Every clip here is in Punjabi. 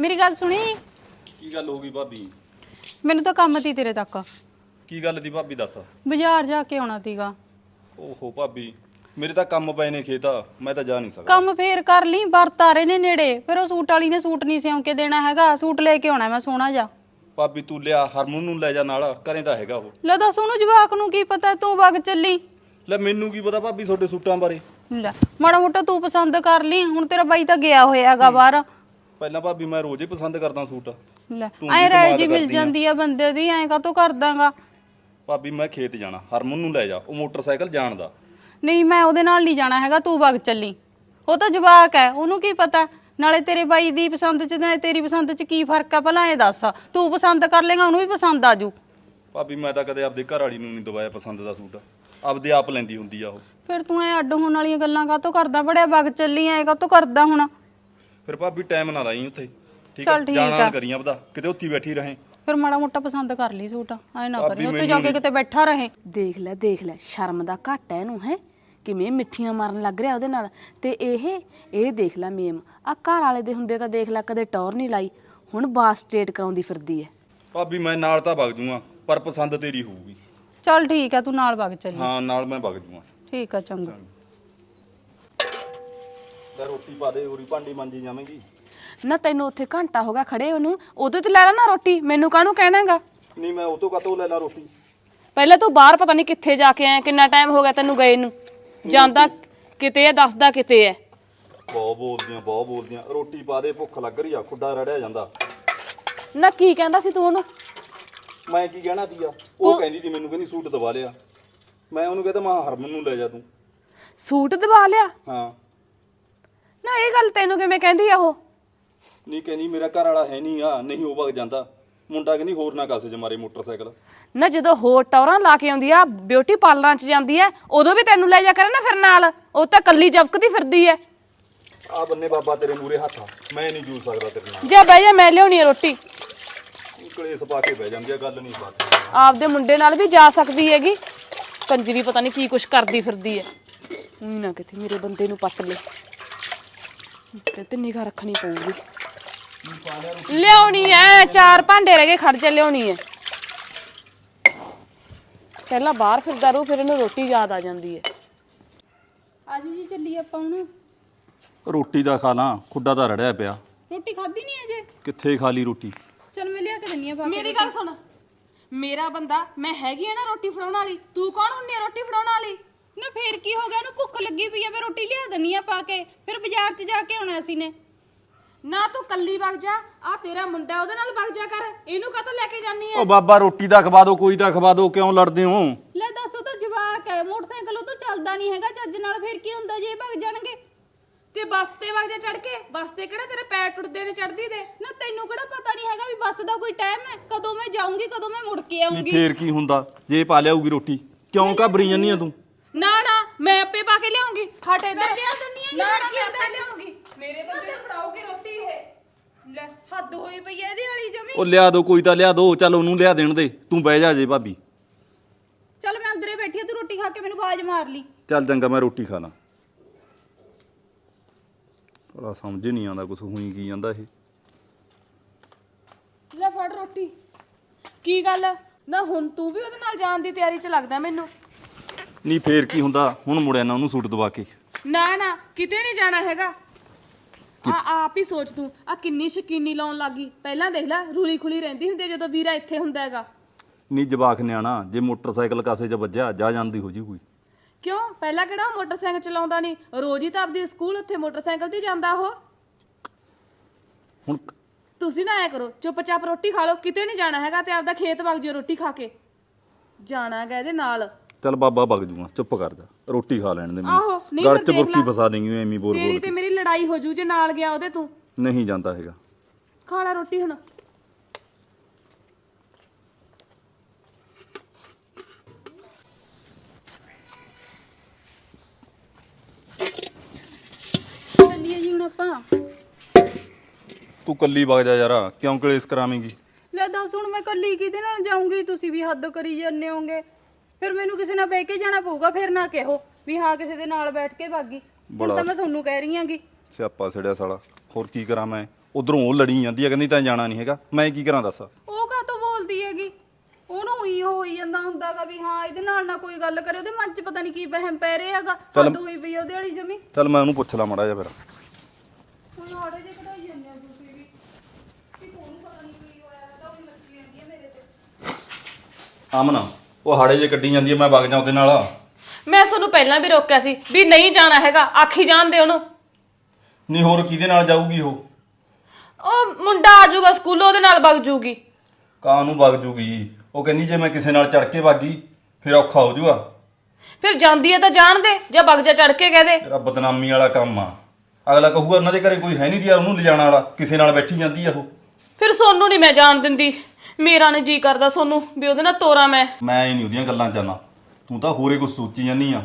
ਮੇਰੀ ਗੱਲ ਸੁਣੀ? ਕੀ ਗੱਲ ਹੋ ਗਈ ਭਾਬੀ? ਮੈਨੂੰ ਤਾਂ ਕੰਮ ਤੀ ਤੇਰੇ ਤੱਕ। ਕੀ ਗੱਲ ਦੀ ਭਾਬੀ ਦੱਸ? ਬਾਜ਼ਾਰ ਜਾ ਕੇ ਆਉਣਾ ਤੀਗਾ ਓਹੋ ਭਾਬੀ ਮੇਰੇ ਤਾਂ ਕੰਮ ਪਏ ਨੇ ਖੇਤ ਮੈਂ ਤਾਂ ਜਾ ਨਹੀਂ ਸਕਦਾ। ਕੰਮ ਫੇਰ ਕਰ ਲਈ ਵਰਤ ਆ ਰਹੇ ਨੇ ਨੇੜੇ। ਫਿਰ ਉਹ ਸੂਟ ਵਾਲੀ ਨੇ ਸੂਟ ਨਹੀਂ ਸਿਉਂ ਕੇ ਦੇਣਾ ਹੈਗਾ ਸੂਟ ਲੈ ਕੇ ਆਉਣਾ ਮੈਂ ਸੋਹਣਾ ਜਾ ਭਾਬੀ ਤੂੰ ਲਿਆ ਹਰਮਨ ਨੂੰ ਲੈ ਜਾ ਨਾਲ ਘਰੇ ਤਾਂ ਹੈਗਾ ਉਹ। ਲੈ ਦੱਸ ਉਹਨੂੰ ਜਵਾਕ ਨੂੰ ਕੀ ਪਤਾ ਤੂੰ ਵਗ ਚੱਲੀ। ਲੈ ਮੈਨੂੰ ਕੀ ਪਤਾ ਭਾਬੀ ਤੁਹਾਡੇ ਸੂਟਾਂ ਬਾਰੇ? ਲੈ ਮਾੜਾ ਮੋਟਾ ਤੂੰ ਪਸੰਦ ਕਰ ਲਈ ਹੁਣ ਤੇਰਾ ਬਾਈ ਤਾਂ ਗਿਆ ਹੋਇਆ ਹੈਗਾ ਬਾਹਰ। ਪਹਿਲਾਂ ਭਾਬੀ ਮੈਂ ਰੋਜ਼ ਹੀ ਪਸੰਦ ਕਰਦਾ ਸੂਟ। ਲੈ ਤੂੰ ਐ ਵੀ ਰਾਏ ਕਮਾਲ ਜੀ ਮਿਲ ਕਰਦੀ ਆਂ। ਜਾਂਦੀ ਆ ਬੰਦੇ ਦੀ ਐ ਕਾਤੋਂ ਕਰ ਦਾਂਗਾ ਭਾਬੀ ਮੈਂ ਖੇਤ ਜਾਣਾ ਹਰਮਨ ਨੂੰ ਲੈ ਜਾ ਉਹ ਮੋਟਰਸਾਈਕਲ ਜਾਣਦਾ ਨਹੀਂ ਮੈਂ ਉਹਦੇ ਨਾਲ ਨਹੀਂ ਜਾਣਾ ਹੈਗਾ ਤੂੰ ਵਗ ਚੱਲੀ। ਉਹ ਤਾਂ ਜਵਾਕ ਹੈ ਉਹਨੂੰ ਕੀ ਪਤਾ? ਨਾਲੇ ਤੇਰੇ ਬਾਈ ਦੀ ਪਸੰਦ ਚ ਤੇ ਤੇਰੀ ਪਸੰਦ ਚ ਕੀ ਫ਼ਰਕ ਆ ਭਲਾ ਇਹ ਦੱਸ। ਤੂੰ ਪਸੰਦ ਕਰ ਲੇਗਾ ਉਹਨੂੰ ਵੀ ਪਸੰਦ ਆ ਜੂ ਭਾਬੀ ਮੈਂ ਤਾਂ ਕਦੇ ਆਪਦੇ ਘਰ ਵਾਲੀ ਨੂੰ ਨਹੀਂ ਦਵਾਇਆ ਪਸੰਦ ਦਾ ਸੂਟ। ਆਪਦੇ ਆਪ ਲੈਂਦੀ ਹੁੰਦੀ ਆ ਉਹ। ਫਿਰ ਤੂੰ ਐ ਅੱਡ ਹੋਣ ਵਾਲੀਆਂ ਗੱਲਾਂ ਕਾਤੋਂ ਕਰਦਾ? ਬੜਿਆ ਵਗ ਚੱਲੀ ਐ ਕਾਤੋਂ ਕਰਦਾ ਹੁਣ? ਫਿਰ ਭਾਬੀ ਟਾਈਮ ਨਾ ਲਾਈ ਉੱਥੇ ਠੀਕ ਚੱਲ ਠੀਕ ਜਾਣਾ ਆ। ਨਾ ਕਰੀਂ ਆਪਦਾ ਕਿਤੇ ਉੱਥੇ ਹੀ ਬੈਠੀ ਰਹੇ। ਫਿਰ ਮਾੜਾ ਮੋਟਾ ਪਸੰਦ ਕਰ ਲਈ ਸੂਟ ਐ ਨਾ ਕਰੀ ਉੱਥੇ ਜਾ ਕੇ ਕਿਤੇ ਬੈਠਾ ਰਹੇ। ਦੇਖ ਲੈ ਦੇਖ ਲੈ ਸ਼ਰਮ ਦਾ ਘਾਟਾ ਇਹਨੂੰ ਹੈ? ਕਿਵੇਂ ਮਿੱਠੀਆਂ ਮਾਰਨ ਲੱਗ ਰਿਹਾ ਉਹਦੇ ਨਾਲ। ਤੇ ਇਹ ਇਹ ਦੇਖ ਲੈ ਮੇਮ ਆ ਘਰ ਵਾਲੇ ਦੇ ਹੁੰਦੇ ਤਾਂ ਦੇਖ ਲੈ ਕਦੇ ਟੌਰ ਨਹੀਂ ਲਾਈ ਹੁਣ ਬਾਸ ਸਟੇਟ ਕਰਾਉਂਦੀ ਫਿਰਦੀ ਹੈ ਭਾਬੀ ਮੈਂ ਨਾਲ ਤਾਂ ਵਗ ਜੂਆਂ ਪਰ ਪਸੰਦ ਤੇਰੀ ਹੋਊਗੀ। ਚੱਲ ਠੀਕ ਆ ਤੂੰ ਨਾਲ ਵਗ ਚੱਲੀ। ਹਾਂ ਨਾਲ ਮੈਂ ਵਗ ਜੂਆਂ ਠੀਕ ਆ ਚੰਗਾ। ਲੈ ਰੋਟੀ ਪਾ ਦੇ ਉਰੀ ਭਾਂਡੀ ਮਾਂਜੀ ਜਾਵੇਂਗੀ। ਨਾ ਤੈਨੂੰ ਉੱਥੇ ਘੰਟਾ ਹੋ ਗਿਆ ਖੜੇ ਉਹਨੂੰ ਉਦੋਂ ਤੇ ਲੈ ਲੈ ਨਾ ਰੋਟੀ ਮੈਨੂੰ ਕਾਹਨੂੰ ਕਹਿਣਾਗਾ? ਨਹੀਂ ਮੈਂ ਉਹ ਤੋਂ ਕਾਤੋਂ ਲੈ ਲਾ ਰੋਟੀ? ਪਹਿਲਾਂ ਤੂੰ ਬਾਹਰ ਪਤਾ ਨਹੀਂ ਕਿੱਥੇ ਜਾ ਕੇ ਆਇਆ ਕਿੰਨਾ ਟਾਈਮ ਹੋ ਗਿਆ ਤੈਨੂੰ ਗਏ ਨੂੰ। ਜਾਂਦਾ ਕਿਤੇ ਹੈ ਦੱਸਦਾ ਕਿਤੇ ਹੈ। ਬਹੁਤ ਬੋਲਦੀਆਂ ਬਹੁਤ ਬੋਲਦੀਆਂ। ਰੋਟੀ ਪਾ ਦੇ ਭੁੱਖ ਲੱਗ ਰਹੀ ਆ ਖੁੱਡਾ ਰੜਿਆ ਜਾਂਦਾ। ਨਾ ਕੀ ਕਹਿੰਦਾ ਸੀ ਤੂੰ ਉਹਨੂੰ? ਮੈਂ ਕੀ ਕਹਿਣਾ ਤੀਆ? ਉਹ ਕਹਿੰਦੀ ਸੀ ਮੈਨੂੰ ਕਹਿੰਦੀ ਸੂਟ ਦਵਾ ਲਿਆ। ਮੈਂ ਉਹਨੂੰ ਕਹਿੰਦਾ ਮੈਂ ਹਰਮਨ ਨੂੰ ਲੈ ਜਾ ਤੂੰ। ਸੂਟ ਦਵਾ ਲਿਆ? ਹਾਂ। ਨਾ ਇਹ ਗੱਲ ਤੈਨੂੰ ਕਿਵੇਂ ਕਹਿੰਦੀ ਆ ਉਹ? ਨਹੀਂ ਕਹਿੰਦੀ ਮੇਰਾ ਘਰ ਵਾਲਾ ਹੈ ਨਹੀਂ ਆ ਨਹੀਂ ਉਹ ਵਗ ਜਾਂਦਾ। ਮੁੰਡਾ ਕਹਿੰਦੀ ਹੋਰ ਨਾ ਕਾਸੇ ਚ ਮਾਰੇ ਮੋਟਰਸਾਈਕਲ। ਨਾ ਜਦੋਂ ਹੋਰ ਟੌਰਾਂ ਲਾ ਕੇ ਆਉਂਦੀ ਆ ਬਿਊਟੀ ਪਾਰਲਰਾਂ 'ਚ ਜਾਂਦੀ ਐ ਉਦੋਂ ਵੀ ਤੈਨੂੰ ਲੈ ਜਾ ਕਰੇ ਨਾ ਫਿਰ ਨਾਲ। ਉਹ ਤਾਂ ਕੱਲੀ ਜਵਕਦੀ ਫਿਰਦੀ ਐ। ਆ ਬੰਨੇ ਬਾਬਾ ਤੇਰੇ ਮੂਰੇ ਹੱਥ ਆ। ਮੈਂ ਨਹੀਂ ਜੂ ਸਕਦਾ ਤੇਰੇ ਨਾਲ। ਜਾ ਬਹਿ ਜਾ ਮੈਂ ਲਿਆਉਣੀ ਆ ਰੋਟੀ। ਕਲੇਸ਼ ਪਾ ਕੇ ਬਹਿ ਜਾਂਦੀ ਆ ਗੱਲ ਨਹੀਂ ਬਾਤ। ਆਪਦੇ ਮੁੰਡੇ ਨਾਲ ਵੀ ਜਾ ਸਕਦੀ ਹੈਗੀ। ਕੰਜਰੀ ਪਤਾ ਨਹੀਂ ਕੀ ਕੁਛ ਕਰਦੀ ਫਿਰਦੀ ਐ। ਉਹੀ ਨਾ ਕਿਤੇ ਮੇਰੇ ਬੰਦੇ ਨੂੰ ਪੱਟ ਲੈ। ਤੇ ਤੇ ਨਿਗਾਹ ਰੱਖਣੀ ਪਊਗੀ। ਲਿਆਉਣੀ ਐ ਚਾਰ ਭਾਂਡੇ ਰਹਿ ਗਏ ਖੜ ਜਾ ਲਿਆਉਣੀ ਐ। ਪਹਿਲਾਂ ਬਾਹਰ ਫਿਰਦਾ ਰਹੂ ਫਿਰ ਇਹਨੂੰ ਰੋਟੀ ਯਾਦ ਆ ਜਾਂਦੀ ਐ। ਆਜੂ ਜੀ ਚੱਲੀ ਆਪਾਂ ਹੁਣ ਰੋਟੀ ਦਾ ਖਾ ਲਾਂ ਖੁੱਡਾ ਤਾਂ ਰੜਿਆ ਪਿਆ। ਰੋਟੀ ਖਾਧੀ ਨਹੀਂ ਅਜੇ? ਕਿੱਥੇ ਖਾ ਲਈ ਰੋਟੀ? ਚੱਲ ਮੈਂ ਲਿਆ ਕੇ ਦਿੰਨੀ ਆ ਪਾ ਕੇ ਮੇਰੀ ਗੱਲ ਸੁਣ। ਮੇਰਾ ਬੰਦਾ ਮੈਂ ਹੈਗੀ ਆ ਨਾ ਰੋਟੀ ਫੜਾਉਣ ਵਾਲੀ। ਤੂੰ ਕੌਣ ਹੁੰਨੀ ਆ ਰੋਟੀ ਫੜਾਉਣ ਵਾਲੀ? ਨਾ ਫੇਰ ਕੀ ਹੋ ਗਿਆ? ਉਹਨੂੰ ਭੁੱਖ ਲੱਗੀ ਪਈ ਆ ਮੈਂ ਰੋਟੀ ਲਿਆ ਦਿੰਨੀ ਆ ਪਾ ਕੇ। ਫਿਰ ਬਾਜ਼ਾਰ 'ਚ ਜਾ ਕੇ ਆਉਣਾ ਸੀ ਨੇ ਨਾ ਤੂੰ ਕੱਲੀ ਵਗ ਜਾ ਆ ਤੇਰਾ ਮੁੰਡਾ ਉਹਦੇ ਨਾਲ ਵਗ ਜਾ ਕਰ। ਇਹਨੂੰ ਕਾਹਤੋਂ ਲੈ ਕੇ ਜਾਨੀ ਉਹ ਬਾਬਾ ਰੋਟੀ ਦਾ ਖਵਾ ਦਿਓ ਕੋਈ ਤਾਂ ਖਵਾ ਦਿਓ ਕਿਉਂ ਲੜਦੇ ਹੋ? ਲੈ ਦੱਸ ਉਹ ਤਾਂ ਜਵਾਕ ਹੈ। ਮੋਟਰਸਾਈਕਲ ਉਹ ਤਾਂ ਚੱਲਦਾ ਨਹੀਂ ਹੈਗਾ ਚੱਜ ਨਾਲ ਫਿਰ ਕੀ ਹੁੰਦਾ ਜੇ ਭੱਗ ਜਾਣਗੇ? ਤੇ ਬੱਸ ਤੇ ਵਗ ਜਾ ਚੜ ਕੇ? ਬੱਸ ਤੇ ਕਿਹੜਾ ਤੇਰੇ ਪੈਰ ਟੁੱਟਦੇ ਨੇ ਚੜਦੀ ਦੇ? ਨਾ ਤੈਨੂੰ ਕਿਹੜਾ ਪਤਾ ਨਹੀਂ ਹੈਗਾ ਵੀ ਬੱਸ ਦਾ ਕੋਈ ਟਾਈਮ ਹੈ? ਕਦੋਂ ਮੈਂ ਜਾਊਂਗੀ ਕਦੋਂ ਮੈਂ ਮੁੜ ਕੇ ਨਹੀਂ ਆਊਂਗੀ? ਫੇਰ ਕੀ ਹੁੰਦਾ? ਜੇ ਪਾ ਲਿਆਊਗੀ ਰੋਟੀ ਕਿਉਂ ਘਬਰੀ ਜਾਂਦੀ ਆ। ਤੂੰ? ਨਾ ਨਾ ਮੈਂ ਆਪੇ ਪਾ ਕੇ ਲਿਆਉਂਗੀ। ਹਟ ਇੱਧਰ। ਮੈਂ ਲਿਆ ਦਿੰਨੀ ਆ ਜੀ, ਨਾ ਨਾ ਕੀ ਮੈਂ? ਆਪੇ ਲਿਆਉਂਗੀ। ਮੇਰੇ ਬੰਦੇ ਨੂੰ ਫੜਾਉਗੀ ਰੋਟੀ ਇਹ? ਲੈ ਹੱਦ ਹੋਈ ਪਈ ਐ ਇਹਦੇ ਵਾਲੀ ਜਮੀ। ਉਹ ਲਿਆ ਦੋ ਕੋਈ ਤਾਂ ਲਿਆ ਦੋ। ਚੱਲ ਉਹਨੂੰ ਲਿਆ ਦੇਣ ਦੇ। ਤੂੰ ਬਹਿ ਜਾ ਜੇ ਭਾਬੀ। ਚੱਲ ਮੈਂ ਅੰਦਰੇ ਬੈਠੀ ਆ ਤੂੰ ਰੋਟੀ ਖਾ ਕੇ ਮੈਨੂੰ ਆਵਾਜ਼ ਮਾਰ ਲਈ। ਚੱਲ ਚੰਗਾ ਮੈਂ ਰੋਟੀ ਖਾ ਲਾਂ ਥੋੜਾ ਸਮਝ ਨਹੀਂ ਆਉਂਦਾ ਕੁਛ ਹੋਈ ਕੀ ਜਾਂਦਾ ਇਹ। ਲੈ ਫੜ ਰੋਟੀ। ਕੀ ਗੱਲ? ਨਾ ਹੁਣ ਤੂੰ ਵੀ ਉਹਦੇ ਨਾਲ ਜਾਣ ਦੀ ਤਿਆਰੀ 'ਚ ਲੱਗਦਾ ਮੈਨੂੰ। ਨਹੀਂ ਫੇਰ ਕੀ ਹੁੰਦਾ? ਹੁਣ ਮੁੜਿਆ ਨਾ ਉਹਨੂੰ ਸੂਟ ਦਵਾ ਕੇ। ਨਾ ਨਾ ਕਿਤੇ ਨਹੀਂ ਜਾਣਾ ਹੈਗਾ। ਆ ਆਪ ਹੀ ਸੋਚ ਤੂੰ ਆ ਕਿੰਨੀ ਸ਼ਕੀਨੀ ਲਾਉਣ ਲੱਗੀ ਪਹਿਲਾਂ ਦੇਖ ਲੈ ਰੂਲੀ ਖੁਲੀ ਰਹਿੰਦੀ ਹੁੰਦੀ ਆ ਜਦੋਂ ਵੀਰਾ ਇੱਥੇ ਹੁੰਦਾ ਹੈਗਾ। ਨਹੀਂ ਜਵਾਕ ਨਿਆਣਾ ਜੇ ਮੋਟਰਸਾਈਕਲ ਕਾਸੇ 'ਚ ਵੱਜਿਆ ਜਾ ਜਾਂਦੀ ਹੋ ਜੀ ਕੋਈ। ਕਿਉਂ? ਪਹਿਲਾਂ ਕਿਹੜਾ ਉਹ ਮੋਟਰਸਾਈਕਲ ਚਲਾਉਂਦਾ ਨਹੀਂ ਰੋਜ਼ ਹੀ ਤਾਂ ਆਪਦੀ ਸਕੂਲ ਉੱਥੇ ਮੋਟਰਸਾਈਕਲ ਤੇ ਜਾਂਦਾ ਉਹ। ਹੁਣ ਤੁਸੀਂ ਨਾ ਆਇਆ ਕਰੋ ਚੁੱਪਚਾਪ ਰੋਟੀ ਖਾ ਲਓ ਕਿਤੇ ਨਹੀਂ ਜਾਣਾ ਹੈਗਾ ਤੇ ਆਪਦਾ ਖੇਤ ਵਗ ਜਿਓ ਰੋਟੀ ਖਾ ਕੇ। ਜਾਣਾ ਹੈਗਾ ਇਹਦੇ ਨਾਲ। ਚੱਲ ਬਾਬਾ ਵਗ ਜੂਗਾ ਚੁੱਪ ਕਰ ਜਾ ਰੋਟੀ ਖਾ ਲੈਣ ਦੇ ਆਹੋ, ਮੈਨੂੰ ਨਹੀਂ ਗਲ ਫਿਰ 'ਚ ਦੇਖ ਬੁਰਕੀ ਲਾ। ਫਸਾ ਦੇਂਗੀ ਐਵੇਂ ਬੋਲ ਤੇਰੀ ਬੋਲ ਤੇ ਮੇਰੀ ਲੜਾਈ ਹੋ ਜੂ ਜੇ ਨਾਲ ਗਿਆ ਉਹਦੇ ਤੂੰ। ਨਹੀਂ ਜਾਂਦਾ ਹੈਗਾ। ਖਾ ਲੈ ਰੋਟੀ ਹੁਣ। ਚੱਲੀਏ ਜੀ ਹੁਣ ਆਪਾਂ। ਤੂੰ ਕੱਲੀ ਵਗ ਜਾ ਯਾਰਾ ਕਿਉਂ ਕਲੇਸ਼ ਕਰਾਵੇਂਗੀ? ਲੈ ਦੱਸ ਹੁਣ ਮੈਂ ਕੱਲੀ ਕਿਹਦੇ ਨਾਲ ਜਾਊਂਗੀ? ਤੁਸੀਂ ਵੀ ਹੱਦ ਕਰੀ ਜਾਂਦੇ ਹੋਗੇ ਫਿਰ ਮੈਨੂੰ ਕਿਸੇ ਨਾਲ ਬਹਿ ਕੇ ਜਾਣਾ ਪਊਗਾ ਫਿਰ ਨਾ ਕਿਹੋ। ਵੀ ਹਾਂ ਕਿਸੇ ਦੇ ਨਾਲ ਬੈਠ ਕੇ ਭਾਗੀ। ਹੁਣ ਬੜਾ- ਤਾਂ ਮੈਂ ਤੁਹਾਨੂੰ ਕਹਿ ਰਹੀ ਆਂਗੀ ਸਿਆਪਾ ਸੜਿਆ ਸਾਲਾ। ਹੋਰ ਕੀ ਕਰਾਂ ਮੈਂ? ਉਧਰੋਂ ਉਹ ਲੜੀ ਜਾਂਦੀ ਆ ਕਹਿੰਦੀ ਤਾਂ ਜਾਣਾ ਨਹੀਂ ਹੈਗਾ। ਮੈਂ ਕੀ ਕਰਾਂ ਦੱਸ? ਉਹ ਕਾਹਤੋਂ ਬੋਲਦੀ ਹੈਗੀ? ਉਹਨੂੰ ਹੀ ਹੋਈ ਜਾਂਦਾ ਹੁੰਦਾਗਾ ਵੀ ਹਾਂ ਇਹਦੇ ਨਾਲ ਨਾ ਕੋਈ ਗੱਲ ਕਰੇ। ਉਹਦੇ ਮਨ 'ਚ ਪਤਾ ਨਹੀਂ ਕੀ ਵਹਿਮ ਪੈ ਰਿਹਾ ਹੈਗਾ। ਹੱਦ ਹੋਈ ਪਈ ਆ ਉਹਦੇ ਵਾਲੀ ਜਮੀ। ਚੱਲ ਮੈਂ ਉਹਨੂੰ ਪੁੱਛ ਲਾ ਮੜਾ ਜਾ ਫਿਰ। ਹੁਣ ਹਾੜੇ ਜੇ ਕਢਾਈ ਜਾਂਦੇ ਤੁਸੀਂ ਵੀ। ਕਿ ਕੋਨੂੰ ਪਤਾ ਨਹੀਂ ਕੀ ਹੋਇਆ ਹੈਗਾ ਉਹ ਲੱਗੀ ਜਾਂਦੀ ਹੈ ਮੇਰੇ ਤੇ। ਅਮਨ ਉਹ ਹਾੜੇ ਜੇ ਕੱਢੀ ਜਾਂਦੀ ਆ ਮੈਂ ਵਗ ਜਾ ਉਹਦੇ ਨਾਲ। ਮੈਂ ਤੁਹਾਨੂੰ ਪਹਿਲਾਂ ਵੀ ਰੋਕਿਆ ਸੀ ਵੀ ਨਹੀਂ ਜਾਣਾ ਹੈਗਾ ਆਖੀ ਜਾਣ ਦੇ ਉਹਨੂੰ। ਨਹੀਂ ਹੋਰ ਕਿਹਦੇ ਨਾਲ ਜਾਊਗੀ ਉਹ? ਉਹ ਮੁੰਡਾ ਆ ਜਾਊਗਾ ਸਕੂਲੋਂ ਉਹਦੇ ਨਾਲ ਵਗ ਜੂਗੀ ਕਾਂ ਨੂੰ ਵਗ ਜੂਗੀ। ਉਹ ਕਹਿੰਦੀ ਜੇ ਮੈਂ ਕਿਸੇ ਨਾਲ ਚੜ ਕੇ ਵਾਗੀ ਫਿਰ ਔਖਾ ਹੋ ਜਾਊਗਾ ਫਿਰ ਜਾਂਦੀ ਹੈ ਤਾਂ ਜਾਣ ਦੇ ਜਾਂ ਵਗ ਜਾ ਚੜ ਕੇ ਕਹਿ ਦੇ। ਤੇਰਾ ਬਦਨਾਮੀ ਵਾਲਾ ਕੰਮ ਆ। ਅਗਲਾ ਕਹੂਗਾ ਉਹਨਾਂ ਦੇ ਘਰੇ ਕੋਈ ਹੈ ਨਹੀਂ ਦਿਆ ਉਹਨੂੰ ਲਿਜਾਣ ਵਾਲਾ। ਕਿਸੇ ਨਾਲ ਬੈਠੀ ਜਾਂਦੀ ਆ ਉਹ। ਫਿਰ ਸੋਨੂੰ ਨਹੀਂ ਮੈਂ ਜਾਣ ਦਿੰਦੀ। ਮੇਰਾ ਨੇ ਜੀ ਕਰਦਾ ਸੋਨੂੰ ਵੀ ਉਹਦੇ ਨਾਲ ਤੋਰਾ ਮੈਂ। ਮੈਂ ਹੀ ਨਹੀਂ ਉਹਦੀਆਂ ਗੱਲਾਂ ਚਾਹਨਾ ਤੂੰ ਤਾਂ ਹੋਰੇ ਕੁਝ ਸੋਚੀ ਜਾਂਦੀ ਆ।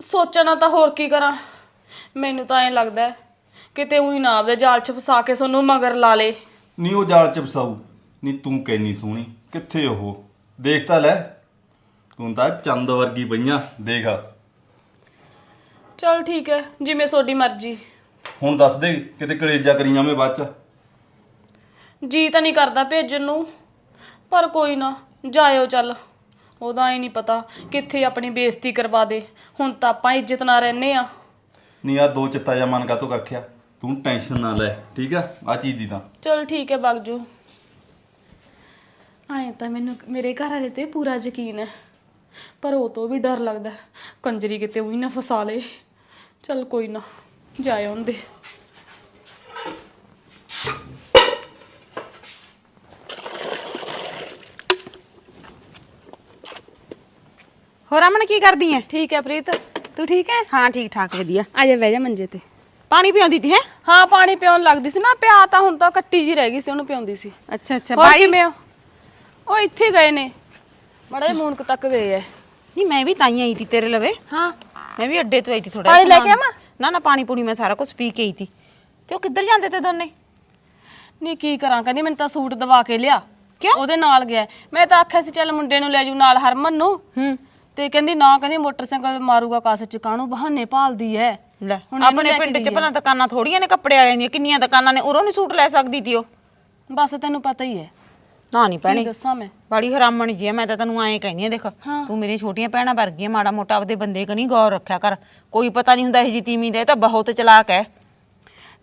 ਸੋਚਣਾ ਤਾਂ ਹੋਰ ਕੀ ਕਰਾਂ। ਮੈਨੂੰ ਤਾਂ ਐਂ ਲੱਗਦਾ ਹੈ, ਕਿਤੇ ਉਹੀ ਨਾ ਆਪਦੇ ਜਾਲ 'ਚ ਫਸਾ ਕੇ ਸੋਨੂੰ ਮਗਰ ਲਾ ਲੇ। ਨਹੀਂ ਉਹ ਜਾਲ ਚ ਫਸਾਊ ਨਹੀਂ ਤੂੰ ਕਹਿਨੀ ਸੋਹਣੀ ਕਿੱਥੇ ਉਹ? ਦੇਖ ਤਾਂ ਲੈ। ਤੂੰ ਤਾਂ ਚੰਦ ਵਰਗੀ ਪਈਆਂ ਦੇਖ। ਚਲ ਠੀਕ ਹੈ ਜਿਵੇਂ ਤੁਹਾਡੀ ਮਰਜ਼ੀ। ਹੁਣ ਦੱਸ ਦੇ ਕਿਤੇ ਕਲੇਜਾ ਕਰੀ ਜਾਵੇਂ ਬਾਅਦ ਚ। ਜੀ ਤਾਂ ਨਹੀਂ ਕਰਦਾ ਭੇਜਣ ਨੂੰ। ਪਰ ਕੋਈ ਨਾ ਜਾਇਓ ਚੱਲ। ਉਹਦਾ ਹੀ ਨਹੀਂ ਪਤਾ ਕਿੱਥੇ ਆਪਣੀ ਬੇਇੱਜ਼ਤੀ ਕਰਵਾ ਦੇ। ਹੁਣ ਤਾਂ ਆਪਾਂ ਇੱਜ਼ਤ ਨਾਲ ਰਹਿੰਦੇ ਆ ਨਹੀਂ ਆ ਦੋ ਚਿੱਤਾ ਜਾ ਮਨ ਕਾਤੋਂ ਰੱਖਿਆ ਤੂੰ ਟੈਨਸ਼ਨ ਨਾ ਲੈ ਠੀਕ ਆ? ਆ ਚੀਜ਼ ਦੀ ਤਾਂ। ਚਲ ਠੀਕ ਹੈ ਬਗਜੂ। ਆਏ ਤਾਂ ਮੈਨੂੰ ਮੇਰੇ ਘਰ ਵਾਲੇ ਤੇ ਪੂਰਾ ਯਕੀਨ ਹੈ। ਪਰ ਉਹ ਤੋਂ ਵੀ ਡਰ ਲੱਗਦਾ। ਕੰਜਰੀ ਕਿਤੇ ਉਹੀ ਨਾ ਫਸਾ ਲੇ। ਚਲ ਕੋਈ ਨਾ ਜਾਏ ਹੁੰਦੇ ਹੋਰ ਅਮਨ ਕੀ ਕਰਦੀ ਐ? ਠੀਕ ਹੈ ਪ੍ਰੀਤ ਤੂੰ ਠੀਕ ਹੈ ਹਾਂ ਠੀਕ ਠਾਕ ਵਧੀਆ। ਆ ਜਾ ਬਹਿ ਜਾ ਮੰਜੇ ਤੇ। ਪਾਣੀ ਪਿਆਉਂਦੀ ਤੀ ਹੈ? ਹਾਂ ਪਾਣੀ ਪਿਉਣ ਲੱਗਦੀ ਸੀ ਨਾ ਪਿਆ ਤਾਂ ਹੁਣ ਤਾਂ ਕੱਟੀ ਜੀ ਰਹਿ ਗਈ ਸੀ ਉਹਨੂੰ ਪਿਆਉਂਦੀ ਸੀ। ਅੱਛਾ ਅੱਛਾ ਹੋਰ ਬਾਈ? ਕਿਵੇਂ ਹੋ? ਉਹ ਇੱਥੇ ਗਏ ਨੇ। ਬੜੇ ਮੂਨਕ ਤੱਕ ਗਏ ਐ। ਨਹੀਂ ਮੈਂ ਵੀ ਤਾਈ ਆਈ ਤੀ ਤੇਰੇ ਲਵੇ। ਹਾਂ। ਮੈਂ ਵੀ ਅੱਡੇ ਤੋਂ ਆਈ ਤੀ ਥੋੜਾ ਪਾਣੀ ਲੈ ਕੇ ਆਵਾਂ? ਨਾ ਨਾ ਪਾਣੀ ਪੂਣੀ ਮੈਂ ਸਾਰਾ ਕੁਝ ਪੀ ਕੇ ਆਈ ਤੀ। ਤੇ ਉਹ ਕਿੱਧਰ ਜਾਂਦੇ ਤੇ ਦੋਨੇ? ਨਹੀਂ ਕੀ ਕਰਾਂ ਕਹਿੰਦੀ ਮੈਨੂੰ ਤਾਂ ਸੂਟ ਦਵਾ ਕੇ ਲਿਆ। ਕਿਉਂ? ਉਹਦੇ ਨਾਲ ਗਿਆ। ਮੈਂ ਤਾਂ ਆਖਿਆ ਸੀ ਚੱਲ ਮੁੰਡੇ ਨੂੰ ਲੈ ਜੂ ਨਾਲ ਹਰਮਨ ਨੂੰ। ਹੂੰ। ਤੇ ਕਹਿੰਦੀ ਨਾ ਕਹਿੰਦੀ ਮੋਟਰਸਾਈਕਲ ਮਾਰੂਗਾ ਕਾਸੇ ਚ ਕਾਹਨੂੰ ਬਹਾਨੇ ਭਾਲਦੀ ਐ? ਲੈ ਹੁਣ ਇਹਨੂੰ ਆਪਣੇ ਲੈ ਕੇ ਪਿੰਡ 'ਚ ਗਈ ਆ। ਭਲਾ ਦੁਕਾਨਾਂ ਥੋੜੀਆਂ ਨੇ ਕੱਪੜੇ ਵਾਲਿਆਂ ਦੀਆਂ ਕਿੰਨੀਆਂ ਦੁਕਾਨਾਂ ਨੇ ਉਰੋਂ ਨਹੀਂ ਸੂਟ ਲੈ ਸਕਦੀ ਤੀ ਉਹ? ਬਸ ਤੈਨੂੰ ਪਤਾ ਹੀ ਐ। ਨਾ ਨਹੀਂ ਕੀ ਭੈਣੇ ਦੱਸਾਂ ਮੈਂ? ਬੜੀ ਹਰਾਮਣ ਜੀ ਆ ਮੈਂ ਤਾਂ ਤੈਨੂੰ ਐਂ ਕਹਿੰਦੀ ਆ ਦੇਖ ਹਾਂ। ਤੂੰ ਮੇਰੀ ਛੋਟੀਆਂ ਭੈਣਾਂ ਵਰਗੀ ਆ ਮਾੜਾ ਮੋਟਾ ਆਪਦੇ ਬੰਦੇ ਕਨੀ ਗੌਰ ਰੱਖਿਆ ਕਰ। ਕੋਈ ਪਤਾ ਨਹੀਂ ਹੁੰਦਾ ਇਹ ਜੀ ਤੀਵੀਂ ਦਾ ਇਹ ਤਾਂ ਬਹੁਤ ਚਲਾਕ ਹੈ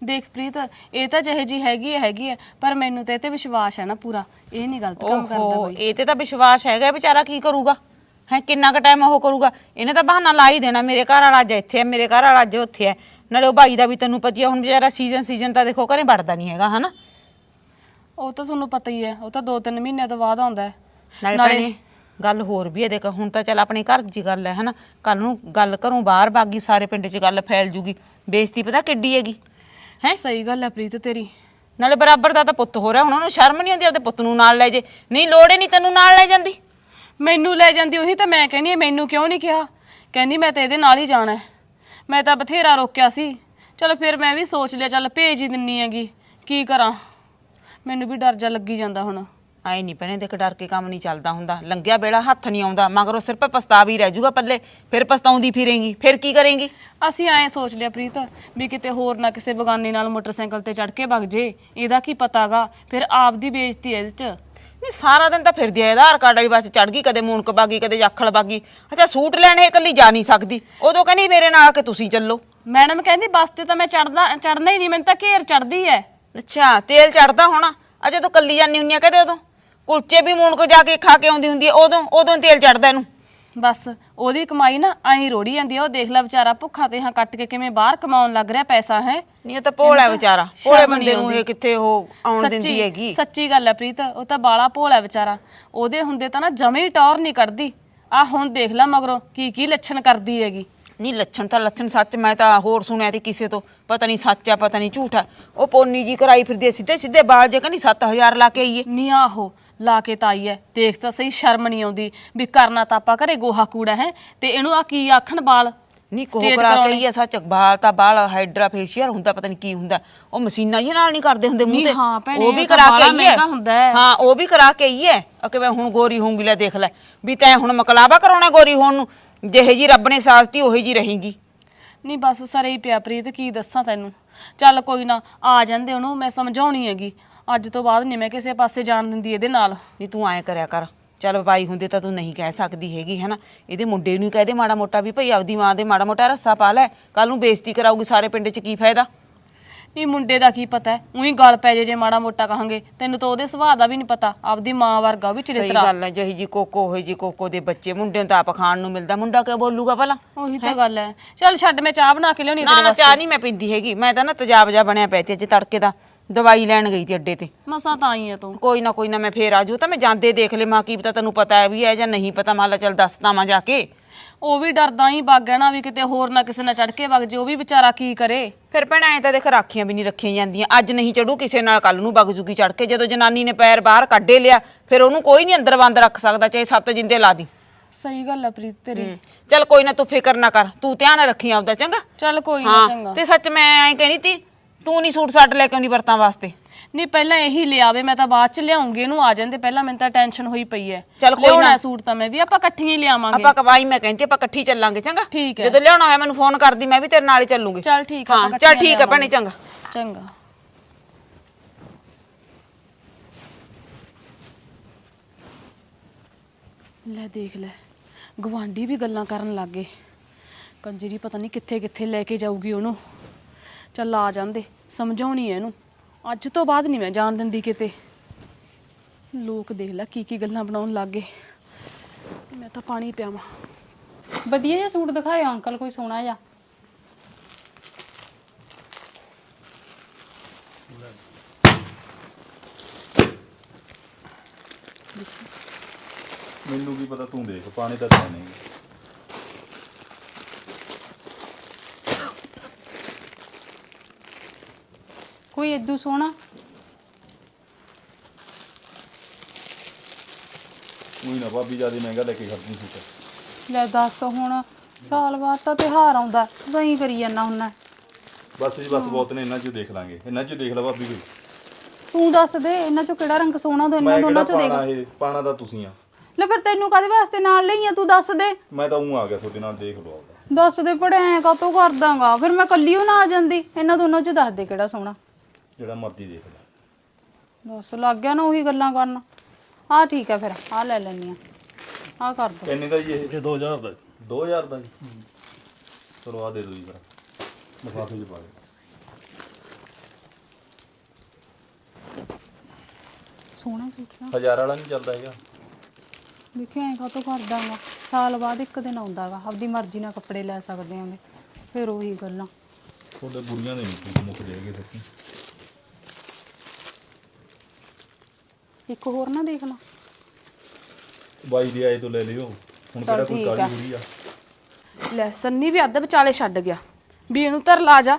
ਦੇਖ ਪ੍ਰੀਤ ਇਹ ਤਾਂ ਜਿਹੇ ਜੀ ਹੈਗੀ ਐ ਹੈਗੀ ਐ ਪਰ ਮੈਨੂੰ ਤੇ ਇਹ ਤੇ ਵਿਸ਼ਵਾਸ ਹੈ ਨਾ ਪੂਰਾ। ਇਹ ਨਹੀਂ ਗਲਤ ਕੰਮ ਕਰਦਾ ਓਹੋ ਕੋਈ। ਇਹ ਤੇ ਤਾਂ ਵਿਸ਼ਵਾਸ ਹੈਗਾ ਵਿਚਾਰਾ ਕੀ ਕਰੂਗਾ? ਹੈ ਕਿੰਨਾ ਕੁ ਟਾਈਮ ਉਹ ਕਰੂਗਾ? ਇਹਨੇ ਤਾਂ ਬਹਾਨਾ ਲਾ ਹੀ ਦੇਣਾ ਮੇਰੇ ਘਰ ਵਾਲਾ ਅੱਜ ਇੱਥੇ ਹੈ ਮੇਰੇ ਘਰ ਵਾਲਾ ਅੱਜ ਉੱਥੇ ਹੈ ਨਾਲੇ ਉਹ ਭਾਈ ਦਾ ਵੀ ਤੈਨੂੰ ਪਤੀ ਹੈ ਹੁਣ ਵਿਚਾਰਾ ਸੀਜ਼ਨ ਸੀਜ਼ਨ ਤਾਂ ਦੇਖੋ ਘਰੇ ਵੜਦਾ ਨਹੀਂ ਹੈਗਾ ਹਨਾ? ਉਹ ਤਾਂ ਤੁਹਾਨੂੰ ਪਤਾ ਹੀ ਐ ਉਹ ਤਾਂ 2-3 ਮਹੀਨਿਆਂ ਤੋਂ ਬਾਅਦ ਆਉਂਦਾ ਹੈ। ਨਾਲੇ ਭੈਣੇ ਗੱਲ ਹੋਰ ਵੀ ਹੈ ਦੇਖ ਹੁਣ ਤਾਂ ਚੱਲ ਆਪਣੇ ਘਰ ਦੀ ਗੱਲ ਹੈ ਹਨਾ? ਕੱਲ ਨੂੰ ਗੱਲ ਘਰੋਂ ਬਾਹਰ ਬਾਗੀ ਸਾਰੇ ਪਿੰਡ 'ਚ ਗੱਲ ਫੈਲ ਜੂਗੀ। ਬੇਇੱਜ਼ਤੀ ਪਤਾ ਕਿੱਡੀ ਹੈਗੀ ਹੈ? ਸਹੀ ਗੱਲ ਹੈ ਪ੍ਰੀਤ ਤੇਰੀ। ਨਾਲੇ ਬਰਾਬਰ ਦਾ ਤਾਂ ਪੁੱਤ ਹੋ ਰਿਹਾ ਹੁਣ ਉਹਨੂੰ ਸ਼ਰਮ ਨਹੀਂ ਆਉਂਦੀ ਆਪਦੇ ਪੁੱਤ ਨੂੰ ਨਾਲ ਲੈ ਜੇ। ਨਹੀਂ ਲੋੜ ਹੀ ਨਹੀਂ ਤੈਨੂੰ ਨਾਲ ਲੈ ਜਾਂਦੀ। ਮੈਨੂੰ ਲੈ ਜਾਂਦੀ ਉਹੀ ਤਾਂ ਮੈਂ ਕਹਿੰਦੀ ਹਾਂ, ਮੈਨੂੰ ਕਿਉਂ ਨਹੀਂ ਕਿਹਾ? ਕਹਿੰਦੀ ਮੈਂ ਤਾਂ ਇਹਦੇ ਨਾਲ ਹੀ ਜਾਣਾ ਹੈ। ਮੈਂ ਤਾਂ ਬਥੇਰਾ ਰੋਕਿਆ ਸੀ। ਚਲ ਫਿਰ ਮੈਂ ਵੀ ਸੋਚ ਲਿਆ ਚੱਲ ਭੇਜ ਹੀ ਦਿੰਨੀ ਹੈਗੀ। ਕੀ ਕਰਾਂ? ਮੈਨੂੰ ਵੀ ਡਰ ਜਾ ਲੱਗੀ ਜਾਂਦਾ ਹੁਣ। ਆਏ ਨਹੀਂ ਭੈਣੇ ਦੇਖ ਡਰ ਕੇ ਕੰਮ ਨਹੀਂ ਚੱਲਦਾ ਹੁੰਦਾ। ਲੰਗਿਆ ਬੇੜਾ ਹੱਥ ਨਹੀਂ ਆਉਂਦਾ ਮਗਰੋਂ ਸਿਰ 'ਤੇ ਪਛਤਾਵਾ ਹੀ ਰਹਿ ਜਾਊਗਾ ਪੱਲੇ। ਫਿਰ ਪਛਤਾਉਂਦੀ ਫਿਰੇਂਗੀ ਫਿਰ ਕੀ ਕਰੇਂਗੀ? ਅਸੀਂ ਐਂ ਸੋਚ ਲਿਆ ਪ੍ਰੀਤ ਵੀ ਕਿਤੇ ਹੋਰ ਨਾ ਕਿਸੇ ਬਗਾਨੇ ਨਾਲ ਮੋਟਰਸਾਈਕਲ ਤੇ ਚੜ ਕੇ ਵਗ ਜੇ। ਇਹਦਾ ਕੀ ਪਤਾਗਾ? ਫਿਰ ਆਪਦੀ ਬੇਇੱਜ਼ਤੀ ਹੈ ਇਹਦੇ 'ਚ। ਨਹੀਂ ਸਾਰਾ ਦਿਨ ਤਾਂ ਫਿਰਦੀ ਐ ਆਧਾਰ ਕਾਰਡ ਵਾਲੀ ਬੱਸ ਚੜ ਗਈ ਕਦੇ ਮੂਨਕ ਬਾਗੀ ਕਦੇ ਜਾਖਲ ਬਾਗੀ ਅੱਛਾ ਸੂਟ ਲੈਣ ਇਹ ਇਕੱਲੀ ਜਾ ਨਹੀਂ ਸਕਦੀ। ਉਦੋਂ ਕਹਿੰਦੀ ਮੇਰੇ ਨਾਲ ਆ ਕੇ ਤੁਸੀਂ ਚੱਲੋ। ਮੈਡਮ ਕਹਿੰਦੀ ਬੱਸ ਤੇ ਤਾਂ ਮੈਂ ਚੜਦਾ ਚੜਨਾ ਹੀ ਨਹੀਂ ਮੈਨੂੰ ਤਾਂ ਘੇਰ ਚੜਦੀ ਹੈ ਅੱਛਾ ਤੇਲ ਚੜਦਾ ਹੋਣਾ? ਆ ਜਦੋਂ ਕੱਲੀ ਜਾਂਦੀ ਹੁੰਨੀ ਆ ਕਦੇ ਉਦੋਂ? ਕੁਲਚੇ ਵੀ ਮੂਨਕ ਜਾ ਕੇ ਖਾ ਕੇ ਆਉਂਦੀ ਹੁੰਦੀ ਐ ਉਦੋਂ ਉਦੋਂ ਤੇਲ ਚੜਦਾ ਇਹਨੂੰ। ਬਸ ਉਹਦੀ ਕਮਾਈ ਨਾ ਐਂ ਰੋੜੀ ਜਾਂਦੀ ਆ। ਉਹ ਦੇਖ ਲੈ ਵਿਚਾਰਾ ਭੁੱਖਾ ਤੇ ਹਾਂ ਕੱਟ ਕੇ ਕਿਵੇਂ ਬਾਹਰ ਕਮਾਉਣ ਲੱਗ ਰਿਹਾ ਪੈਸਾ ਹੈ? ਨਹੀਂ ਉਹ ਤਾਂ ਭੋਲਾ ਹੈ ਵਿਚਾਰਾ। ਭੋਲੇ ਨੀ ਬੰਦੇ ਨੂੰ। ਇਹ ਕਿੱਥੇ ਉਹ ਆਉਣ ਦਿੰਦੀ ਹੈਗੀ? ਸੱਚੀ ਗੱਲ ਹੈ ਪ੍ਰੀਤ ਉਹ ਤਾਂ ਬਾਲਾ ਭੋਲਾ ਵਿਚਾਰਾ। ਉਹਦੇ ਹੁੰਦੇ ਤਾਂ ਨਾ ਜਮੇ ਹੀ ਟੌਰ ਨਹੀਂ ਕੱਢਦੀ। ਆ ਹੁਣ ਦੇਖ ਲੈ ਮਗਰੋਂ ਕੀ ਕੀ ਲੱਛਣ ਕਰਦੀ ਹੈਗੀ। ਨਹੀਂ ਲੱਛਣ ਤਾਂ ਲੱਛਣ ਸੱਚ ਮੈਂ ਤਾਂ ਹੋਰ ਸੁਣਿਆ ਤੇ ਕਿਸੇ ਤੋਂ। ਪਤਾ ਨਹੀਂ ਸੱਚ ਆ ਪਤਾ ਨਹੀਂ ਝੂਠ ਆ। ਉਹ ਪੋਨੀ ਜੀ ਕਰਾਈ ਫਿਰਦੀ ਆ, ਸਿੱਧੇ ਸਿੱਧੇ ਬਾਲ ਜੇ ਕਹਿੰਦੀ 7000 ਲਾ ਕੇ ਆਈਏ। ਨੀ ਆਹੋ। ਲਾ ਕੇ ਤਾਂ ਆਈ ਐ। ਦੇਖ ਤਾਂ ਸਹੀ ਸ਼ਰਮ ਨਹੀਂ ਆਉਂਦੀ ਵੀ ਕਰਨਾ ਤਾਂ ਆਪਾਂ ਘਰੇ ਗੋਹਾ ਕੂੜਾ ਹੈ ਤੇ ਇਹਨੂੰ ਆ ਕੀ ਆਖਣ ਬਾਲ ਨਹੀਂ ਕੋਹ ਕਰਾ ਕੇ ਕਰਾਉਣੇ। ਆਈਏ ਸੱਚ ਬਾਲ ਤਾਂ ਬਾਲ ਹਾਈਡਰਾ ਫੇਸ਼ੀਅਲ ਹੁੰਦਾ ਪਤਾ ਨਹੀਂ ਕੀ ਹੁੰਦਾ। ਉਹ ਮਸ਼ੀਨਾਂ ਜੀ ਨਾਲ ਨਹੀਂ ਕਰਦੇ ਹੁੰਦੇ ਮੂੰਹ ਤੇ। ਹਾਂ ਭੈਣੇ, ਉਹ ਵੀ ਤਾਂ ਕਰਾ ਕੇ ਮਹਿੰਗਾ ਹੁੰਦਾ ਹੈ। ਹਾਂ ਉਹ ਵੀ ਕਰਾ ਕੇ ਆਈਏ ਅਕੇ ਮੈਂ ਹੁਣ ਗੋਰੀ ਹੋਊਂਗੀ ਲੈ ਦੇਖ ਲੈ। ਵੀ ਤੈਂ ਹੁਣ ਮਕਲਾਵਾ ਕਰਾਉਣਾ ਗੋਰੀ ਹੋਣ ਨੂੰ। ਜਿਹੇ ਜੀ ਰੱਬ ਨੇ ਸਾਜ਼ਤੀ ਉਹੀ ਜੀ ਰਹੇਗੀ। ਨਹੀਂ ਬਸ ਸਰੇ ਹੀ ਪਿਆ ਪ੍ਰੀਤ ਕੀ ਦੱਸਾਂ ਤੈਨੂੰ? ਚੱਲ ਕੋਈ ਨਾ ਆ ਜਾਂਦੇ ਉਹਨੂੰ ਮੈਂ ਸਮਝਾਉਣੀ ਹੈਗੀ। ਅੱਜ ਤੋਂ ਬਾਅਦ ਨਹੀਂ ਮੈਂ ਕਿਸੇ ਪਾਸੇ ਜਾਣ ਦਿੰਦੀ ਇਹਦੇ ਨਾਲ। ਨਹੀਂ ਤੂੰ ਐਂ ਕਰਿਆ ਕਰ। ਚੱਲ ਬਾਈ ਹੁੰਦੇ ਤਾਂ ਤੂੰ ਨਹੀਂ ਕਹਿ ਸਕਦੀ ਹੈਗੀ, ਹੈਨਾ? ਇਹਦੇ ਮੁੰਡੇ ਨੂੰ ਕਹਿ ਦੇ ਮਾੜਾ ਮੋਟਾ ਵੀ ਭਈ ਆਪਦੀ ਮਾਂ ਦੇ ਮਾੜਾ ਮੋਟਾ ਰੱਸਾ ਪਾ ਲੈ। ਕੱਲ ਨੂੰ ਬੇਇੱਜ਼ਤੀ ਕਰਾਊਗੀ ਸਾਰੇ ਪਿੰਡ 'ਚ, ਕੀ ਫਾਇਦਾ? ਨਹੀਂ ਮੁੰਡੇ ਦਾ ਕੀ ਪਤਾ ਹੈ? ਉਹੀ ਗੱਲ ਪੈ ਜੇ ਜੇ ਮਾੜਾ ਮੋਟਾ ਕਹਾਂਗੇ। ਤੈਨੂੰ ਤਾਂ ਉਹਦੇ ਸੁਭਾਅ ਦਾ ਵੀ ਨਹੀਂ ਪਤਾ। ਆਪਦੀ ਮਾਂ ਵਰਗਾ ਉਹ ਵੀ ਸਹੀ ਚਰਿੱਤਰਾ ਗੱਲ ਹੈ ਜਿਹੀ ਜੀ ਕੋਕੋ ਹੋਈ ਜੀ ਕੋਕੋ ਦੇ ਬੱਚੇ। ਮੁੰਡੇ ਨੂੰ ਤਾਂ ਆਪ ਖਾਣ ਨੂੰ ਮਿਲਦਾ। ਮੁੰਡਾ ਕਿਉਂ ਬੋਲੂਗਾ ਭਲਾ? ਉਹੀ ਤਾਂ ਗੱਲ ਹੈ। ਚੱਲ ਛੱਡ ਮੈਂ ਚਾਹ ਬਣਾ ਕੇ ਲਿਆਉਣੀ ਨਾ ਨਾ ਚਾਹ ਨਹੀਂ ਮੈਂ ਪੀਂਦੀ ਹੈਗੀ। ਮੈਂ ਤਾਂ ਨਾ ਤੇਜ਼ਾਬ ਜਾ ਬਣਿਆ ਪਿਆ ਤੇ ਅੱਜ ਤੜਕੇ ਦਾ। ਦਵਾਈ ਲੈਣ ਗਈ ਸੀ ਅੱਡੇ ਤੇ। ਮਸਾਂ ਤਾਂ ਆਈ ਆ ਤੂੰ। ਕੋਈ ਨਾ ਕੋਈ ਨਾ ਮੈਂ ਫੇਰ ਆਜੂ ਤਾਂ ਮੈਂ ਜਾਂਦੇ ਦੇਖ ਲੈ ਮਾਂ ਕੀ ਪਤਾ ਤੈਨੂੰ ਪਤਾ ਹੈ ਵੀ ਹੈ ਜਾਂ ਨਹੀਂ ਪਤਾ? ਮੰਨ ਲਾ ਚੱਲ ਦੱਸਦਾ ਮਾਂ ਜਾ ਕੇ। ਉਹ ਵੀ ਡਰਦਾ ਹੀ ਵਗ ਗਿਆ ਨਾ ਵੀ ਕਿਤੇ ਹੋਰ ਨਾ ਕਿਸੇ ਨਾਲ ਚੜ ਕੇ ਵਗ ਜੇ ਉਹ ਵੀ ਵਿਚਾਰਾ ਕੀ ਕਰੇ? ਫਿਰ ਭੈਣਾਂ ਐ ਤਾਂ ਦੇਖ ਰਾਖੀਆਂ ਵੀ ਨਹੀਂ ਰੱਖੀਆਂ ਜਾਂਦੀਆਂ। ਅੱਜ ਨਹੀਂ ਚੜੂ ਕਿਸੇ ਨਾਲ ਕੱਲ ਨੂੰ ਵਗ ਜੂਗੀ ਚੜ ਕੇ। ਜਦੋਂ ਜਨਾਨੀ ਨੇ ਪੈਰ ਬਾਹਰ ਕੱਢੇ ਲਿਆ ਫਿਰ ਉਹਨੂੰ ਕੋਈ ਨਹੀਂ ਅੰਦਰ ਬੰਦ ਰੱਖ ਸਕਦਾ ਚਾਹੇ ਸੱਤ ਜਿੰਦੇ ਲਾ ਦੀ। ਸਹੀ ਗੱਲ ਆ ਪ੍ਰੀਤ ਤੇਰੀ। ਚੱਲ ਕੋਈ ਨਾ ਤੂੰ ਫਿਕਰ ਨਾ ਕਰ। ਤੂੰ ਧਿਆਨ ਰੱਖੀ ਆਪਦਾ ਚੰਗਾ? ਚੱਲ ਕੋਈ ਨਾ ਚੰਗਾ। ਤੇ ਸੱਚ ਮੈਂ ਐਂ ਕਹਿਣੀ ਤੀ ਤੂੰ ਨਹੀਂ ਸੂਟ ਸਾਟ ਲੈ ਕੇ ਆਉਂਦੀ ਵਰਤਾਂ ਵਾਸਤੇ। ਨਹੀਂ ਪਹਿਲਾਂ ਇਹੀ ਲਿਆਵੇ ਮੈਂ ਤਾਂ ਬਾਅਦ ਚ ਲਿਆਉਂਗੀ ਇਹਨੂੰ ਆ ਜਾਂਦੇ ਪਹਿਲਾਂ ਮੈਨੂੰ ਤਾਂ ਟੈਨਸ਼ਨ ਹੋਈ ਪਈ ਹੈ ਚੱਲ ਕੋਈ ਲਿਆਉਣਾ ਨਾ। ਸੂਟ ਤਾਂ ਮੈਂ ਵੀ ਆਪਾਂ ਇਕੱਠੀਆਂ ਹੀ ਲਿਆਵਾਂਗੇ। ਆਪਾਂ ਕਵਾਈ ਮੈਂ ਕਹਿੰਦੀ ਆਪਾਂ ਇਕੱਠੀ ਚੱਲਾਂਗੇ ਚੰਗਾ? ਠੀਕ ਹੈ। ਜਦੋਂ ਲਿਆਉਣਾ ਹੋਇਆ ਮੈਨੂੰ ਫੋਨ ਕਰਦੀ ਮੈਂ ਵੀ ਤੇਰੇ ਨਾਲ ਹੀ ਚੱਲੂਗੀ। ਚੱਲ ਠੀਕ ਆ ਹਾਂ ਚੱਲ ਇਕੱਠੀਆਂ ਠੀਕ ਆ ਭੈਣੇ ਚੰਗਾ। ਚੰਗਾ। ਲੈ ਦੇਖ ਲੈ ਗਵਾਂਢੀ ਵੀ ਗੱਲਾਂ ਕਰਨ ਲੱਗ ਗਏ। ਕੰਜਰੀ ਪਤਾ ਨਹੀਂ ਕਿੱਥੇ ਕਿੱਥੇ ਲੈ ਕੇ ਜਾਊਗੀ ਉਹਨੂੰ। ਚੱਲ ਆ ਜਾਂਦੇ ਸਮਝਾਉਣੀ ਐ ਇਹਨੂੰ। ਅੱਜ ਤੋਂ ਬਾਅਦ ਨਹੀਂ ਮੈਂ ਜਾਣ ਦਿੰਦੀ ਕਿਤੇ। ਲੋਕ ਦੇਖ ਲੈ ਕੀ ਕੀ ਗੱਲਾਂ ਬਣਾਉਣ ਲੱਗ ਗਏ। ਮੈਂ ਤਾਂ ਪਾਣੀ ਪਿਆਵਾਂ। ਵਧੀਆ ਜਿਹਾ ਸੂਟ ਦਿਖਾਇਆ, ਅੰਕਲ ਕੋਈ ਸੋਹਣਾ ਜਿਹਾ। ਮੈਨੂੰ ਕੀ ਪਤਾ ਤੂੰ ਦੇਖ, ਪਾਣੀ ਤਾਂ ਤੈਨੂੰ ਨਹੀਂ। ਕੋਈ ਇਦੂ ਸੋਹਣਾ। ਉਹੀ ਨਾ ਭਾਬੀ ਜ਼ਿਆਦਾ ਮਹਿੰਗਾ ਲੈ ਕੇ ਖੜਦੀ ਸੀ ਲੈ ਦੱਸ ਹੁਣ ਸਾਲ ਬਾਅਦ ਤਾਂ ਤਿਉਹਾਰ ਆਉਂਦਾ ਤੂੰ ਹੀ ਕਰੀ ਜਾਂਦਾ ਹੁੰਨਾ ਬਸ ਜੀ ਬਸ ਬਹੁਤ ਨੇ ਇਹਨਾਂ ਚੋਂ ਦੇਖ ਲਾਂਗੇ। ਇਹਨਾਂ ਚੋਂ ਦੇਖ ਲਾ ਭਾਬੀ ਕੋਈ। ਤੂੰ ਦੱਸ ਦੇ ਇਹਨਾਂ ਚੋਂ ਕਿਹੜਾ ਰੰਗ ਸੋਹਣਾ ਤੂੰ ਇਹਨਾਂ ਮੈਂ ਦੋਨਾਂ ਕਿਹੜਾ ਚੋਂ ਦੇਖ। ਪਾਣਾ ਇਹ? ਪਾਣਾ ਤਾਂ ਤੁਸੀਂ ਆ। ਲੈ ਫਿਰ ਤੈਨੂੰ ਕਾਦੇ ਵਾਸਤੇ ਨਾਲ ਲਈਆਂ ਤੂੰ ਦੱਸ ਦੇ। ਮੈਂ ਤਾਂ ਉਹ ਆ ਗਿਆ ਤੁਹਾਡੇ ਨਾਲ ਦੇਖ ਲਓ ਆਪਦਾ। ਦੱਸ ਦੇ ਪੜਿਆ ਕਾਤੋਂ ਕਰਦਾਂਗਾ? ਫਿਰ ਮੈਂ ਕੱਲੀ ਓ ਨਾ ਆ ਜਾਂਦੀ ਇਹਨਾਂ ਦੋਨਾਂ ਚੋਂ ਦੱਸ ਦੇ ਕਿਹੜਾ ਸੋਹਣਾ। ਜਿਹੜਾ ਮਰਜ਼ੀ ਦੇਖ ਲੈ। ਦੱਸ ਲੱਗ ਗਿਆ ਨਾ ਉਹੀ ਗੱਲਾਂ ਕਰਨ। ਆਹ ਠੀਕ ਹੈ ਫਿਰ ਆਹ ਲੈ ਲੈਣੀ ਆ। ਆਹ ਕਰ ਦੋ। ਕਿੰਨੇ ਦਾ ਜੀ ਇਹ? 2000 ਦਾ 2000 ਦਾ ਜੀ। ਚਲੋ ਆ ਦੇ ਦਿਓ ਜੀ ਫਿਰ। ਲਿਫਾਫੇ 'ਚ ਪਾ ਦਿਓ। ਸੋਹਣਾ ਸੂਟ ਨਾ ਹਜ਼ਾਰ ਵਾਲਾ ਨਹੀਂ ਚੱਲਦਾ ਹੈਗਾ। ਦੇਖਿਆ ਐ ਕਾਤੋਂ ਕਰਦਾਂਗਾ ਸਾਲ ਬਾਅਦ ਇੱਕ ਦਿਨ ਆਉਂਦਾਗਾ ਆਪਦੀ ਮਰਜ਼ੀ ਨਾਲ ਕੱਪੜੇ ਲੈ ਸਕਦੇ ਆਂਗੇ ਫਿਰ ਉਹੀ ਗੱਲਾਂ। ਤੁਹਾਡੇ ਬੁੜੀਆਂ ਦੇ ਨਹੀਂ ਮੁੱਕ ਦੇਗੇ ਸੱਚੀ ਇੱਕ ਹੋਰ ਨਾ ਦੇਖ ਲਾ। ਬਾਈ ਦੇ ਆਏ ਤੋਂ ਲੈ ਲਿਓ। ਹੁਣ ਕਿਹੜਾ ਕੋਈ ਠੀਕ ਆ। ਕਾਲੀ ਬੁੜੀ ਆ। ਲੈ ਸੰਨੀ ਵੀ ਅੱਧ ਵਿਚਾਲੇ ਛੱਡ ਗਿਆ। ਵੀ ਇਹਨੂੰ ਧਰ ਲਾ ਜਾ।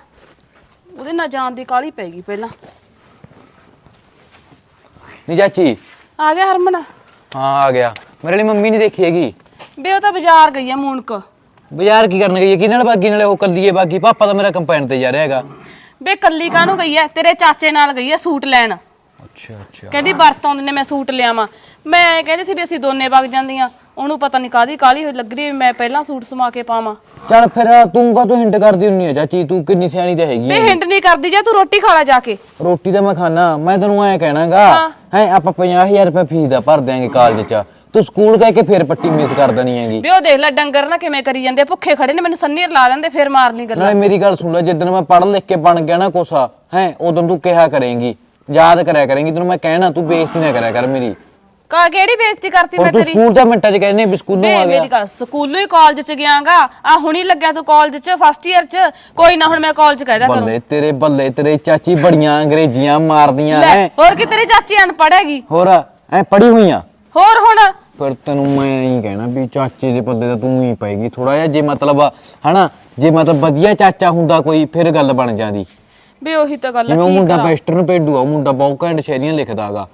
ਉਹਦੇ ਨਾਲ ਜਾਣ ਦੀ ਕਾਲੀ ਪੈ ਗਈ ਪਹਿਲਾਂ। ਨਹੀਂ ਚਾਚੀ। ਆ ਗਿਆ ਹਰਮਨ? ਹਾਂ ਆ ਗਿਆ। ਮੇਰੇ ਲਈ ਮੰਮੀ ਨਹੀਂ ਦੇਖੀ ਹੈਗੀ। ਬੇ ਉਹ ਤਾਂ ਬਾਜ਼ਾਰ ਗਈ ਆ ਮੂਨਕ। ਬਾਜ਼ਾਰ ਕੀ ਕਰਨ ਗਈ ਹੈ ਕਿਹਨਾਂ ਨਾਲ ਬਾਗੀ? ਨਾਲੇ ਉਹ ਕੱਲੀਏ ਬਾਗੀ। ਪਾਪਾ ਤਾਂ ਮੇਰਾ ਕੰਪਾਈਨ ਤੇ ਜਾ ਰਿਹਾ ਹੈਗਾ। ਬੇ ਕੱਲੀ ਕਾਹਨੂੰ ਗਈ ਐ ਤੇਰੇ ਚਾਚੇ ਨਾਲ ਗਈ ਐ ਸੂਟ ਲੈਣ। ਅੱਛਾ ਅੱਛਾ। ਕਹਿੰਦੀ ਵਰਤ ਆਉਂਦੇ ਨੇ ਮੈਂ ਸੂਟ ਲਿਆਵਾਂ। ਮੈਂ ਐਂ ਕਹਿੰਦੀ ਸੀ ਵੀ ਅਸੀਂ ਦੋਨੇ ਵਗ ਜਾਂਦੀਆਂ। ਉਹਨੂੰ ਪਤਾ ਨਹੀਂ ਕਾਦੀ ਕਾਲੀ ਹੋਈ ਲੱਗ ਰਹੀ ਹੈ ਵੀ ਮੈਂ ਪਹਿਲਾਂ ਸੂਟ ਸਮਾ ਕੇ ਪਾਵਾਂ। ਚੱਲ ਫਿਰ ਤੂੰ ਕਾ ਤੂੰ ਹਿੰਟ ਕਰਦੀ ਹੁੰਨੀ ਆ ਚਾਚੀ? ਤੂੰ ਕਿੰਨੀ ਸਿਆਣੀ ਤੇ ਹੈਗੀ ਬੇ ਹੈ ਹਿੰਡ ਨਹੀਂ ਕਰਦੀ ਜਾ ਤੂੰ ਰੋਟੀ ਖਾ ਲੈ ਜਾ ਕੇ। ਰੋਟੀ ਤਾਂ ਮੈਂ ਖਾਣਾ ਮੈਂ ਤੈਨੂੰ ਐ ਕਹਿਣਾਗਾ ਹੈ। ਆਪਾਂ 50000 ਰੁਪਏ ਫੀਸ ਦਾ ਭਰ ਦਿਆਂਗੇ ਕਾਲਜ ਚ। ਤੂੰ ਸਕੂਲ ਕਹਿ ਕੇ ਫਿਰ ਪੱਟੀ ਮਿਸ ਕਰ ਦੇਣੀ ਹੈਗੀ। ਵੀ ਉਹ ਦੇਖ ਲੈ ਡੰਗਰ ਨਾ ਕਿਵੇਂ ਕਰੀ ਜਾਂਦੇ ਭੁੱਖੇ ਖੜੇ ਨੇ ਮੈਨੂੰ ਸੰਨੀ ਲਾ ਲੈਂਦੇ ਫਿਰ ਮਾਰ ਲਈ ਗੱਲਾਂ। ਨਾਲੇ ਮੇਰੀ ਗੱਲ ਸੁਣ ਲੈ ਜਿੱਦਣ ਮੈਂ ਪੜ੍ਹ ਲਿਖ ਕੇ ਬਣ ਗਿਆ ਨਾ ਕੋਸਾ ਹੈ ਉਦੋਂ ਤੂੰ ਕਿਹਾ ਕਰੇਂਗੀ। ਯਾਦ ਕਰਿਆ ਕਰੇਂਗੀ ਤੈਨੂੰ ਮੈਂ ਕਹਿਣਾ ਤੂੰ ਬੇਇੱਜ਼ਤੀ ਨਾ ਕਰਿਆ ਕਰ ਮੇਰੀ। ਕਾ ਕਿਹੜੀ ਬੇਇੱਜ਼ਤੀ ਕਰਤੀ ਹੁਣ ਮੈਂ ਤੂੰ ਤੇਰੀ? ਸਕੂਲ ਦਾ ਮਿੰਟਾਂ ਚ ਕਹਿੰਨੇ ਵੀ ਸਕੂਲੋਂ ਵੇ ਆ ਗਿਆ। ਮੇਰੀ ਗੱਲ ਸਕੂਲੋਂ ਹੀ ਕਾਲਜ ਚ ਗਿਆਗਾ ਆ ਹੁਣੀ ਲੱਗਿਆ ਤੂੰ ਕਾਲਜ ਚ ਫਸਟ ਇਅਰ ਚ। ਕੋਈ ਨਾ ਹੁਣ ਮੈਂ ਕਾਲਜ ਕਹਿਦਾ ਕਰੂੰ ਬੱਲੇ ਤੇਰੇ ਬੱਲੇ ਤੇਰੇ ਚਾਚੀ ਬੜੀਆਂ ਅੰਗਰੇਜ਼ੀਆਂ ਮਾਰਦੀਆਂ ਲੈ ਐ। ਹੋਰ ਕਿ ਤੇਰੀ ਚਾਚੀ ਅਨਪੜ੍ਹ ਹੈਗੀ? ਹੋਰ ਐ ਪੜੀ ਹੋਈਆਂ? ਹੋਰ ਹੁਣ? ਪਰ ਤੈਨੂੰ ਮੈਂ ਹੀ ਕਹਿਣਾ ਵੀ ਚਾਚੇ ਦੇ ਪੱਲੇ ਤਾਂ ਤੂੰ ਹੀ ਪਏਗੀ। ਥੋੜਾ ਜਿਹਾ ਜੇ ਮਤਲਬ ਹਨਾ ਜੇ ਮਤਲਬ ਵਧੀਆ ਚਾਚਾ ਹੁੰਦਾ ਕੋਈ ਫਿਰ ਗੱਲ ਬਣ ਜਾਂਦੀ। ਵੀ ਉਹੀ ਤਾਂ ਗੱਲ ਆ, ਜਿਵੇਂ ਉਹ ਕੀ ਮੁੰਡਾ ਕਰਾਂ? ਬੈਸਟਰ ਨੂੰ ਭੇਡੂਗਾ ਉਹ ਮੁੰਡਾ ਬਹੁਤ ਘੈਂਟ ਸ਼ਾਇਰੀਆਂ ਲਿਖਦਾਗਾ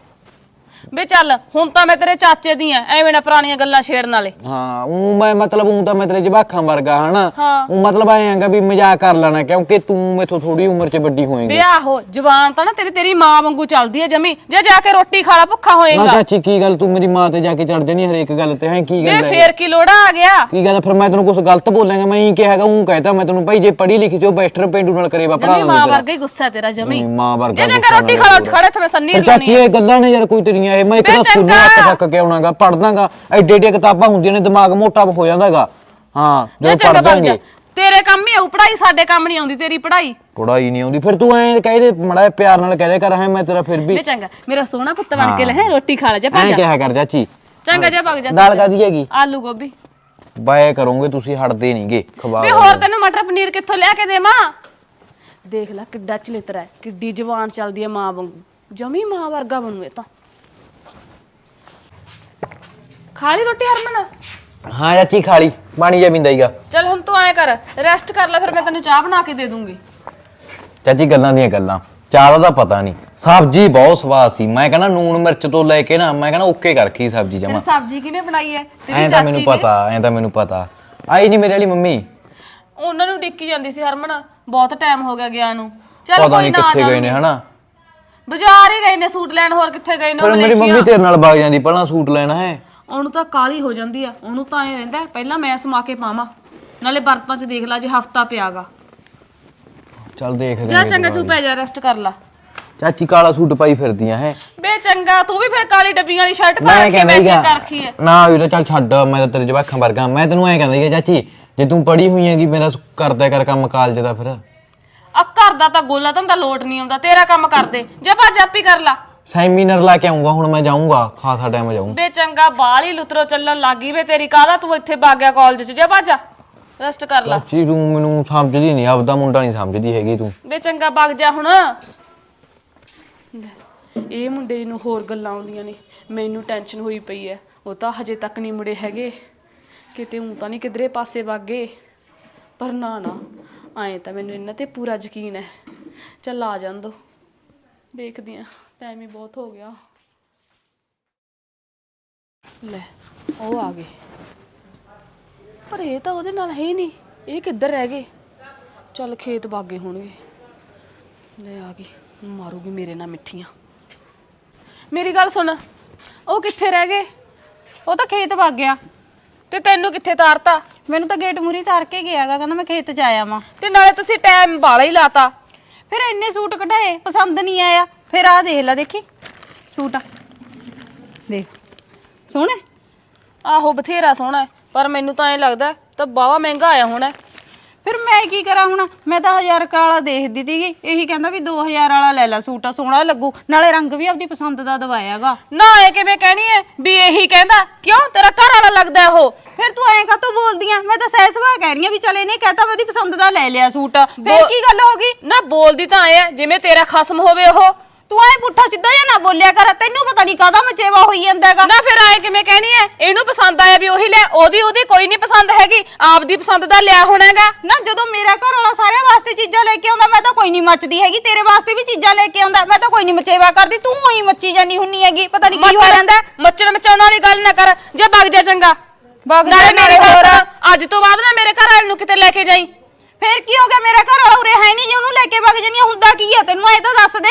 ਵੇ ਚੱਲ ਹੁਣ ਤਾਂ ਮੈਂ ਤੇਰੇ ਚਾਚੇ ਦੀ ਆ ਐਵੇਂ ਨਾ ਪੁਰਾਣੀਆਂ ਗੱਲਾਂ ਛੇੜਨ ਵਾਲੇ। ਹਾਂ ਉਹ ਮੈਂ ਮਤਲਬ ਉਹ ਤਾਂ ਮੈਂ ਤੇਰੇ ਜਵਾਖਾਂ ਵਰਗਾ ਹਨਾ? ਹਾਂ। ਉਹ ਮਤਲਬ ਐਂ ਹੈਗਾ ਵੀ ਮਜ਼ਾਕ ਕਰ ਲੈਣਾ ਕਿਉਂਕਿ ਤੂੰ ਮੇਥੋਂ ਥੋੜੀ ਉਮਰ 'ਚ ਵੱਡੀ ਹੋਏਂਗੀ। ਵੇ ਆਹੋ ਜ਼ੁਬਾਨ ਤਾਂ ਨਾ ਤੇਰੀ ਤੇਰੀ ਮਾਂ ਵਾਂਗੂ ਚੱਲਦੀ ਹੈ ਜਮੀ। ਜੇ ਜਾ ਕੇ ਰੋਟੀ ਖਾ ਲਾ ਭੁੱਖਾ ਨਾ ਹੋਏਗਾ ਚਾਚੀ ਕੀ ਗੱਲ ਤੂੰ ਮੇਰੀ ਮਾਂ ਤੇ ਜਾ ਕੇ ਚੜ ਜਾਣੀ ਹਰੇਕ ਗੱਲ ਤੇ? ਹੈ ਕੀ ਵੇ ਗੱਲ ਹੈ ਫੇਰ ਕੀ ਲੋੜਾ ਆ ਗਿਆ? ਕੀ ਗੱਲ ਫਿਰ ਮੈਂ ਤੈਨੂੰ ਕੁਝ ਗਲਤ ਬੋਲਾਂਗਾ ਮੈਂ ਹੀ ਕਿਹਾ ਹੈਗਾ ਉਹ ਕਹਿਤਾ ਮੈਂ ਤੈਨੂੰ ਭਾਈ ਜੇ ਪੜ੍ਹੀ ਲਿਖੀ ਜੋ ਬੈਸਟਰ ਪੇਂਡੂ ਨਾਲ ਕਰੇ ਭਰਾ ਜਮੀ ਮਾਂ ਵਰਗਾ ਹੀ ਗੁੱਸਾ ਤੇਰਾ ਜਮੀ। ਮਾਂ ਵਰਗਾ ਜੇ ਜਾ ਕੇ ਰੋਟੀ ਖਾ ਲਾ। ਉੱਠ ਖੜੇ ਤੇ ਮੈਂ ਸੰਨੀ ਲਾਉਣੀ ਚਾਚੀ ਇਹ ਗੱਲਾਂ ਨੇ ਯਾਰ ਕੋਈ ਤੇਰੀਆਂ ਇਹ ਮੈਂ ਇੱਕ ਵੇ ਤਾਂ ਸਕੂਲੋਂ ਚੰਗਾ। ਹੱਥ ਕੇ ਆਉਣਾਗਾ ਪੜਦਾਗਾ ਐਡੇ ਐਡੇ ਕਿਤਾਬਾਂ ਹੁੰਦੀਆਂ ਨੇ ਦਿਮਾਗ ਮੋਟਾ ਹੋ ਜਾਂਦਾਗਾ। ਹਾਂ ਜੇ ਜਦੋਂ ਚੰਗਾ ਭੱਜ ਜਾ ਪੜਦਾਂਗੇ ਤੇਰੇ ਕੰਮ ਹੀ ਆਉ ਪੜਾਈ ਸਾਡੇ ਕੰਮ ਨਹੀਂ ਆਉਂਦੀ ਤੇਰੀ ਪੜਾਈ ਪੜਾਈ ਨਹੀਂ ਆਉਂਦੀ ਫਿਰ ਤੂੰ ਐਂ ਕਹਦੇ ਮੜਾ ਪਿਆਰ ਨਾਲ ਕਹਦੇ ਕਰ ਹੈ ਮੈਂ ਤੇਰਾ ਫਿਰ ਵੀ ਚੰਗਾ ਮੇਰਾ ਸੋਹਣਾ ਪੁੱਤ ਬਣ ਕੇ ਲੈ ਹੈਂ, ਰੋਟੀ ਖਾ ਲੈ ਜਾ ਭੱਜ ਐਂ ਜਾ। ਕਿਹਾ ਕਰ ਚਾਚੀ। ਚੰਗਾ ਜਾ ਭੱਜ ਜਾ। ਦਾਲ ਕਾਦੀ ਹੈਗੀ? ਆਲੂ ਗੋਭੀ। ਬਾਏ ਕਰੋਗੇ ਤੁਸੀਂ ਹਟਦੇ ਨਹੀਂਗੇ ਖਵਾ ਵੇ ਹੋਰ ਤੈਨੂੰ ਮਟਰ ਪਨੀਰ ਕਿੱਥੋਂ ਲਿਆ ਕੇ ਦੇਵਾਂ? ਦੇਖ ਲੈ ਕਿੱਡਾ ਚਲਿੱਤਰਾ ਹੈ ਕਿੱਡੀ ਜ਼ਬਾਨ ਚੱਲਦੀ ਹੈ ਮਾਂ ਵਾਂਗੂ। ਜਮੀ ਮਾਂ ਵਰਗਾ ਬਣੂ ਇਹ ਤਾਂ। ਖਾ ਲਈ ਰੋਟੀ ਹਰਮਨ? ਹਾਂ ਚਾਚੀ ਖਾਲੀ ਪਾਣੀ ਜਾ ਪੀਂਦਾ ਹੀਗਾ। ਚੱਲ ਹੁਣ ਤੂੰ ਐਂ ਕਰ ਰੈਸਟ ਕਰ ਲੈ ਫਿਰ ਮੈਂ ਤੈਨੂੰ ਚਾਹ ਬਣਾ ਕੇ ਦੇ ਦੂੰਗੀ। ਚਾਚੀ ਗੱਲਾਂ ਦੀਆਂ ਗੱਲਾਂ। ਚਾਹ ਦਾ ਤਾਂ ਪਤਾ ਨਹੀਂ। ਸਬਜ਼ੀ ਬਹੁਤ ਸਵਾਦ ਸੀ। ਮੈਂ ਕਹਿੰਦਾ ਨੂਣ ਮਿਰਚ ਤੋਂ ਲੈ ਕੇ ਨਾ ਮੈਂ ਕਹਿੰਦਾ ਓਕੇ ਕਰ ਰੱਖੀ ਸਬਜ਼ੀ ਤੇਰੀ ਜਮਾ ਸਬਜ਼ੀ ਕਿਹਨੇ ਬਣਾਈ ਹੈ ਤੇਰੀ ਐਂ ਤਾਂ ਚਾਚੀ ਮੈਨੂੰ ਨੇ। ਪਤਾ ਐਂ ਤਾਂ ਮੈਨੂੰ ਪਤਾ। ਆਈ ਨਹੀਂ ਮੇਰੇ ਵਾਲੀ ਮੰਮੀ। ਉਹਨਾਂ ਨੂੰ ਡਿੱਕੀ ਜਾਂਦੀ ਸੀ ਹਰਮਨ। ਬਹੁਤ ਟਾਈਮ ਹੋ ਗਿਆ ਗਿਆ ਨੂੰ। ਚੱਲ ਪਤਾ ਕੋਈ ਨਹੀਂ ਨਾ ਆ ਕਿੱਥੇ ਗਏ ਨੇ ਜਾਣਗੇ। ਹਨਾ? ਬਾਜ਼ਾਰ ਹੀ ਗਏ ਨੇ ਸੂਟ ਲੈਣ ਹੋਰ ਕਿੱਥੇ ਗਏ ਨੇ ਉਹ ਪਰ ਮੇਰੀ ਮਲੇਸ਼ੀਆ। ਮੰਮੀ ਤੇਰੇ ਨਾਲ ਵਗ ਜਾਂਦੀ ਪਹਿਲਾਂ ਸੂਟ ਲੈਣਾ ਹੈ। ਉਹਨੂੰ ਤਾਂ ਕਾਲੀ ਹੋ ਜਾਂਦੀ ਆ। ਉਹਨੂੰ ਤਾਂ ਐ ਰਹਿੰਦਾ ਪਹਿਲਾਂ ਮੈਂ ਸਮਾ ਕੇ ਪਾਵਾਂ। ਨਾਲੇ ਬਰਤਨਾਂ 'ਚ ਦੇਖ ਲਾ ਜੇ ਹਫਤਾ ਪਿਆਗਾ। ਚੱਲ ਦੇਖ ਜਾ ਚੰਗਾ ਤੂੰ ਪੈ ਜਾ ਰੈਸਟ ਕਰ ਲਾ। ਚਾਚੀ ਕਾਲਾ ਸੂਟ ਪਾਈ ਫਿਰਦੀਆਂ ਹੈ। ਬੇ ਚੰਗਾ ਤੂੰ ਵੀ ਫਿਰ ਕਾਲੀ ਡੱਬੀਆਂ ਵਾਲੀ ਸ਼ਰਟ ਪਾ ਕੇ ਮੈਚਿੰਗ ਕਰ ਰੱਖੀ ਐ। ਨਾ ਵੀ ਤਾਂ ਚੱਲ ਛੱਡ ਮੈਂ ਤਾਂ ਤੇਰੇ ਜਵਾਖਾਂ ਵਰਗਾ ਮੈਂ ਤੈਨੂੰ ਐਂ ਕਹਿੰਦਾ ਹੀਗਾ ਚਾਚੀ ਜੇ ਤੂੰ ਪੜੀ ਹੋਈ ਹੈਗੀ ਮੇਰਾ ਸ- ਕਰਦਾ ਕਰ ਕੰਮ ਕਾਲਜ ਦਾ ਫਿਰ। ਆ ਘਰ ਦਾ ਤਾਂ ਗੋਲਾ ਧੰਦਾ ਲੋਟ ਨਹੀਂ ਆਉਂਦਾ ਤੇਰਾ ਕੰਮ ਕਰ ਦੇ। ਜੇ ਭੱਜ ਆਪੀ ਕਰ ਲਾ। ਸੈਮੀਨਾਰ ਲਾ ਕੇ ਆਉਂਗਾ ਹੁਣ ਮੈਂ ਜਾਊਂਗਾ ਖਾਸਾ ਟਾਈਮ ਜਾਊਂ। ਬੇ ਚੰਗਾ ਬਾਲ ਹੀ ਲੁਤਰੋ ਚੱਲਣ ਲੱਗੀ ਵੇ ਤੇਰੀ ਕਾਹਦਾ ਤੂੰ ਇੱਥੇ ਵਗ ਗਿਆ ਕਾਲਜ 'ਚ? ਜਾ ਭੱਜ ਰੈਸਟ ਕਰ ਲਾ। ਚਾਚੀ ਤੂੰ ਮੈਨੂੰ ਸਮਝਦੀ ਨਹੀਂ ਆਪਦਾ ਮੁੰਡਾ ਨਹੀਂ ਸਮਝਦੀ ਹੈਗੀ ਤੂੰ। ਬੇ ਚੰਗਾ ਵਗ ਜਾ ਹੁਣ। ਇਹ ਮੁੰਡੇ ਨੂੰ ਹੋਰ ਗੱਲਾਂ ਆਉਂਦੀਆਂ ਨੇ ਮੈਨੂੰ ਟੈਨਸ਼ਨ ਹੋਈ ਪਈ ਐ। ਉਹ ਤਾਂ ਹਜੇ ਤੱਕ ਨਹੀਂ ਮੁੜੇ ਹੈਗੇ। ਕਿਤੇ ਹੂੰ ਤਾਂ ਨਹੀਂ ਕਿਧਰੇ ਪਾਸੇ ਵਾਗੇ ਪਰ ਨਾ ਨਾ ਐਂ ਤਾਂ ਮੈਨੂੰ ਇਹਨਾਂ ਤੇ ਪੂਰਾ ਯਕੀਨ ਹੈ ਚੱਲ ਆ ਜਾਣ ਦੋ ਦੇਖਦੇ ਆ। ਟਾਈਮ ਹੀ ਬਹੁਤ ਹੋ ਗਿਆ। ਲੈ ਉਹ ਆ ਗਏ। ਪਰ ਇਹ ਤਾਂ ਉਹਦੇ ਨਾਲ ਹੈ ਹੀ ਨਹੀਂ। ਇਹ ਕਿੱਧਰ ਰਹਿ ਗਏ? ਚੱਲ ਖੇਤ ਬਾਗੇ ਹੋਣਗੇ। ਲੈ ਆ ਗਈ। ਮਾਰੂਗੀ ਮੇਰੇ ਨਾਲ ਮਿੱਠੀਆਂ। ਮੇਰੀ ਗੱਲ ਸੁਣ ਉਹ ਕਿੱਥੇ ਰਹਿ ਗਏ? ਉਹ ਤਾਂ ਖੇਤ ਵਗ ਗਿਆ। ਤੇ ਤੈਨੂੰ ਕਿੱਥੇ ਤਾਰਤਾ? ਮੈਨੂੰ ਤਾਂ ਗੇਟ ਮੂਰੀ ਤਾਰ ਕੇ ਗਿਆਗਾ ਕਹਿੰਦਾ ਮੈਂ ਖੇਤ ਚ ਆਇਆ ਵਾਂ। ਤੇ ਨਾਲੇ ਤੁਸੀਂ ਟਾਈਮ ਬਾਲਾ ਹੀ ਲਾਤਾ। ਫਿਰ ਇੰਨੇ ਸੂਟ ਕਢਾਏ ਪਸੰਦ ਨਹੀਂ ਆਇਆ। ਫਿਰ ਆਹ ਦੇਖ ਲੈ ਦੇਖੀ ਸੂਟ ਦੇਖ ਸੋਹਣਾ ਆਹੋ ਬਥੇਰਾ ਸੋਹਣਾ ਹੈ, ਪਰ ਮੈਨੂੰ ਤਾਂ ਐ ਲੱਗਦਾ ਤਾਂ ਬਾਵਾ ਮਹਿੰਗਾ ਆਇਆ ਹੋਣਾ ਹੈ। ਫਿਰ ਮੈਂ ਕੀ ਕਰਾਂ ਹੁਣ? ਮੈਂ ਤਾਂ 1000 ਵਾਲਾ ਦੇਖਦੀ ਸੀਗੀ ਇਹੀ ਕਹਿੰਦਾ ਵੀ 2000 ਵਾਲਾ ਲੈ ਲੈ ਸੂਟ ਸੋਹਣਾ ਲੱਗੂ ਨਾਲੇ ਰੰਗ ਵੀ ਆਪਦੀ ਪਸੰਦ ਦਾ ਦਵਾਇਆਗਾ। ਨਾ ਇਹ ਕਿਵੇਂ ਕਹਿਣੀ ਹੈ? ਵੀ ਇਹੀ ਕਹਿੰਦਾ ਕਿਉਂ ਤੇਰਾ ਘਰ ਵਾਲਾ ਲੱਗਦਾ ਹੈ ਉਹ? ਫਿਰ ਤੂੰ ਐਂ ਕਾਤੋਂ ਬੋਲਦੀ ਆ? ਮੈਂ ਤਾਂ ਸਹਿ ਸੁਭਾਅ ਕਹਿ ਰਹੀ ਆ ਵੀ ਚੱਲ ਇਹਨੇ ਕਹਤਾ ਮੈਂ ਉਹਦੀ ਪਸੰਦ ਦਾ ਲੈ ਲਿਆ ਸੂਟ। ਫਿਰ ਕੀ ਗੱਲ ਹੋ ਗਈ? ਨਾ ਬੋਲਦੀ ਤਾਂ ਐ ਜਿਵੇਂ ਤੇਰਾ ਖਸਮ ਹੋਵੇ ਉਹ। ਤੂੰ ਐਂ ਪੁੱਠਾ ਸਿੱਧਾ ਜਾਂ ਨਾ ਬੋਲਿਆ ਕਰ ਤੈਨੂੰ ਪਤਾ ਨਹੀਂ ਕਾਹਦਾ ਮਚੇਵਾ ਹੋਈ ਜਾਂਦਾਗਾ ਨਾ ਫਿਰ ਆਏ ਕਿਵੇਂ ਕਹਿਣੀ ਐ? ਇਹਨੂੰ ਪਸੰਦ ਆਇਆ ਵੀ ਉਹੀ ਲੈ ਉਹਦੀ ਉਹਦੀ ਕੋਈ ਨਹੀਂ ਪਸੰਦ ਹੈਗੀ ਆਪਦੀ ਪਸੰਦ ਦਾ ਲਿਆ ਹੋਣਾਗਾ ਨਾ ਜਦੋਂ ਮੇਰਾ ਘਰ ਵਾਲਾ ਸਾਰਿਆਂ ਵਾਸਤੇ ਚੀਜ਼ਾਂ ਲੈ ਕੇ ਆਉਂਦਾ ਮੈਂ ਤਾਂ ਕੋਈ ਨਹੀਂ ਮੱਚਦੀ ਹੈਗੀ ਤੇਰੇ ਵਾਸਤੇ ਵੀ ਚੀਜ਼ਾਂ ਲੈ ਕੇ ਆਉਂਦਾ ਮੈਂ ਤਾਂ ਕੋਈ ਨਹੀਂ ਮਚੇਵਾ ਕਰਦੀ ਤੂੰ ਉਹੀ ਮੱਚੀ ਜਾਨੀ ਹੁੰਨੀ ਹੈਗੀ ਪਤਾ ਨਹੀਂ ਕੀ ਹੋ ਜਾਂਦਾ। ਮੱਚਣ ਮਚਾਉਣ ਵਾਲੀ ਗੱਲ ਨਾ ਕਰ ਜੇ ਵਗ ਜਾ ਚੰਗਾ। ਵਗ ਜਾ ਨਾਲੇ ਮੇਰੇ। ਘਰ ਅੱਜ ਤੋਂ ਬਾਅਦ ਨਾ ਮੇਰੇ ਘਰ ਵਾਲੇ ਨੂੰ ਕਿਤੇ ਲੈ ਕੇ ਜਾਈ। ਫੇਰ ਕੀ ਹੋ ਗਿਆ? ਮੇਰਾ ਘਰ ਵਾਲਾ ਉਰੇ ਹੈ ਨਹੀਂ ਜੇ ਉਹਨੂੰ ਲੈ ਕੇ ਵਗ ਜਾਨੀ ਆ, ਹੁੰਦਾ ਕੀ ਆ? ਤੈਨੂੰ ਐ ਤਾਂ ਦੱਸ ਦੇ।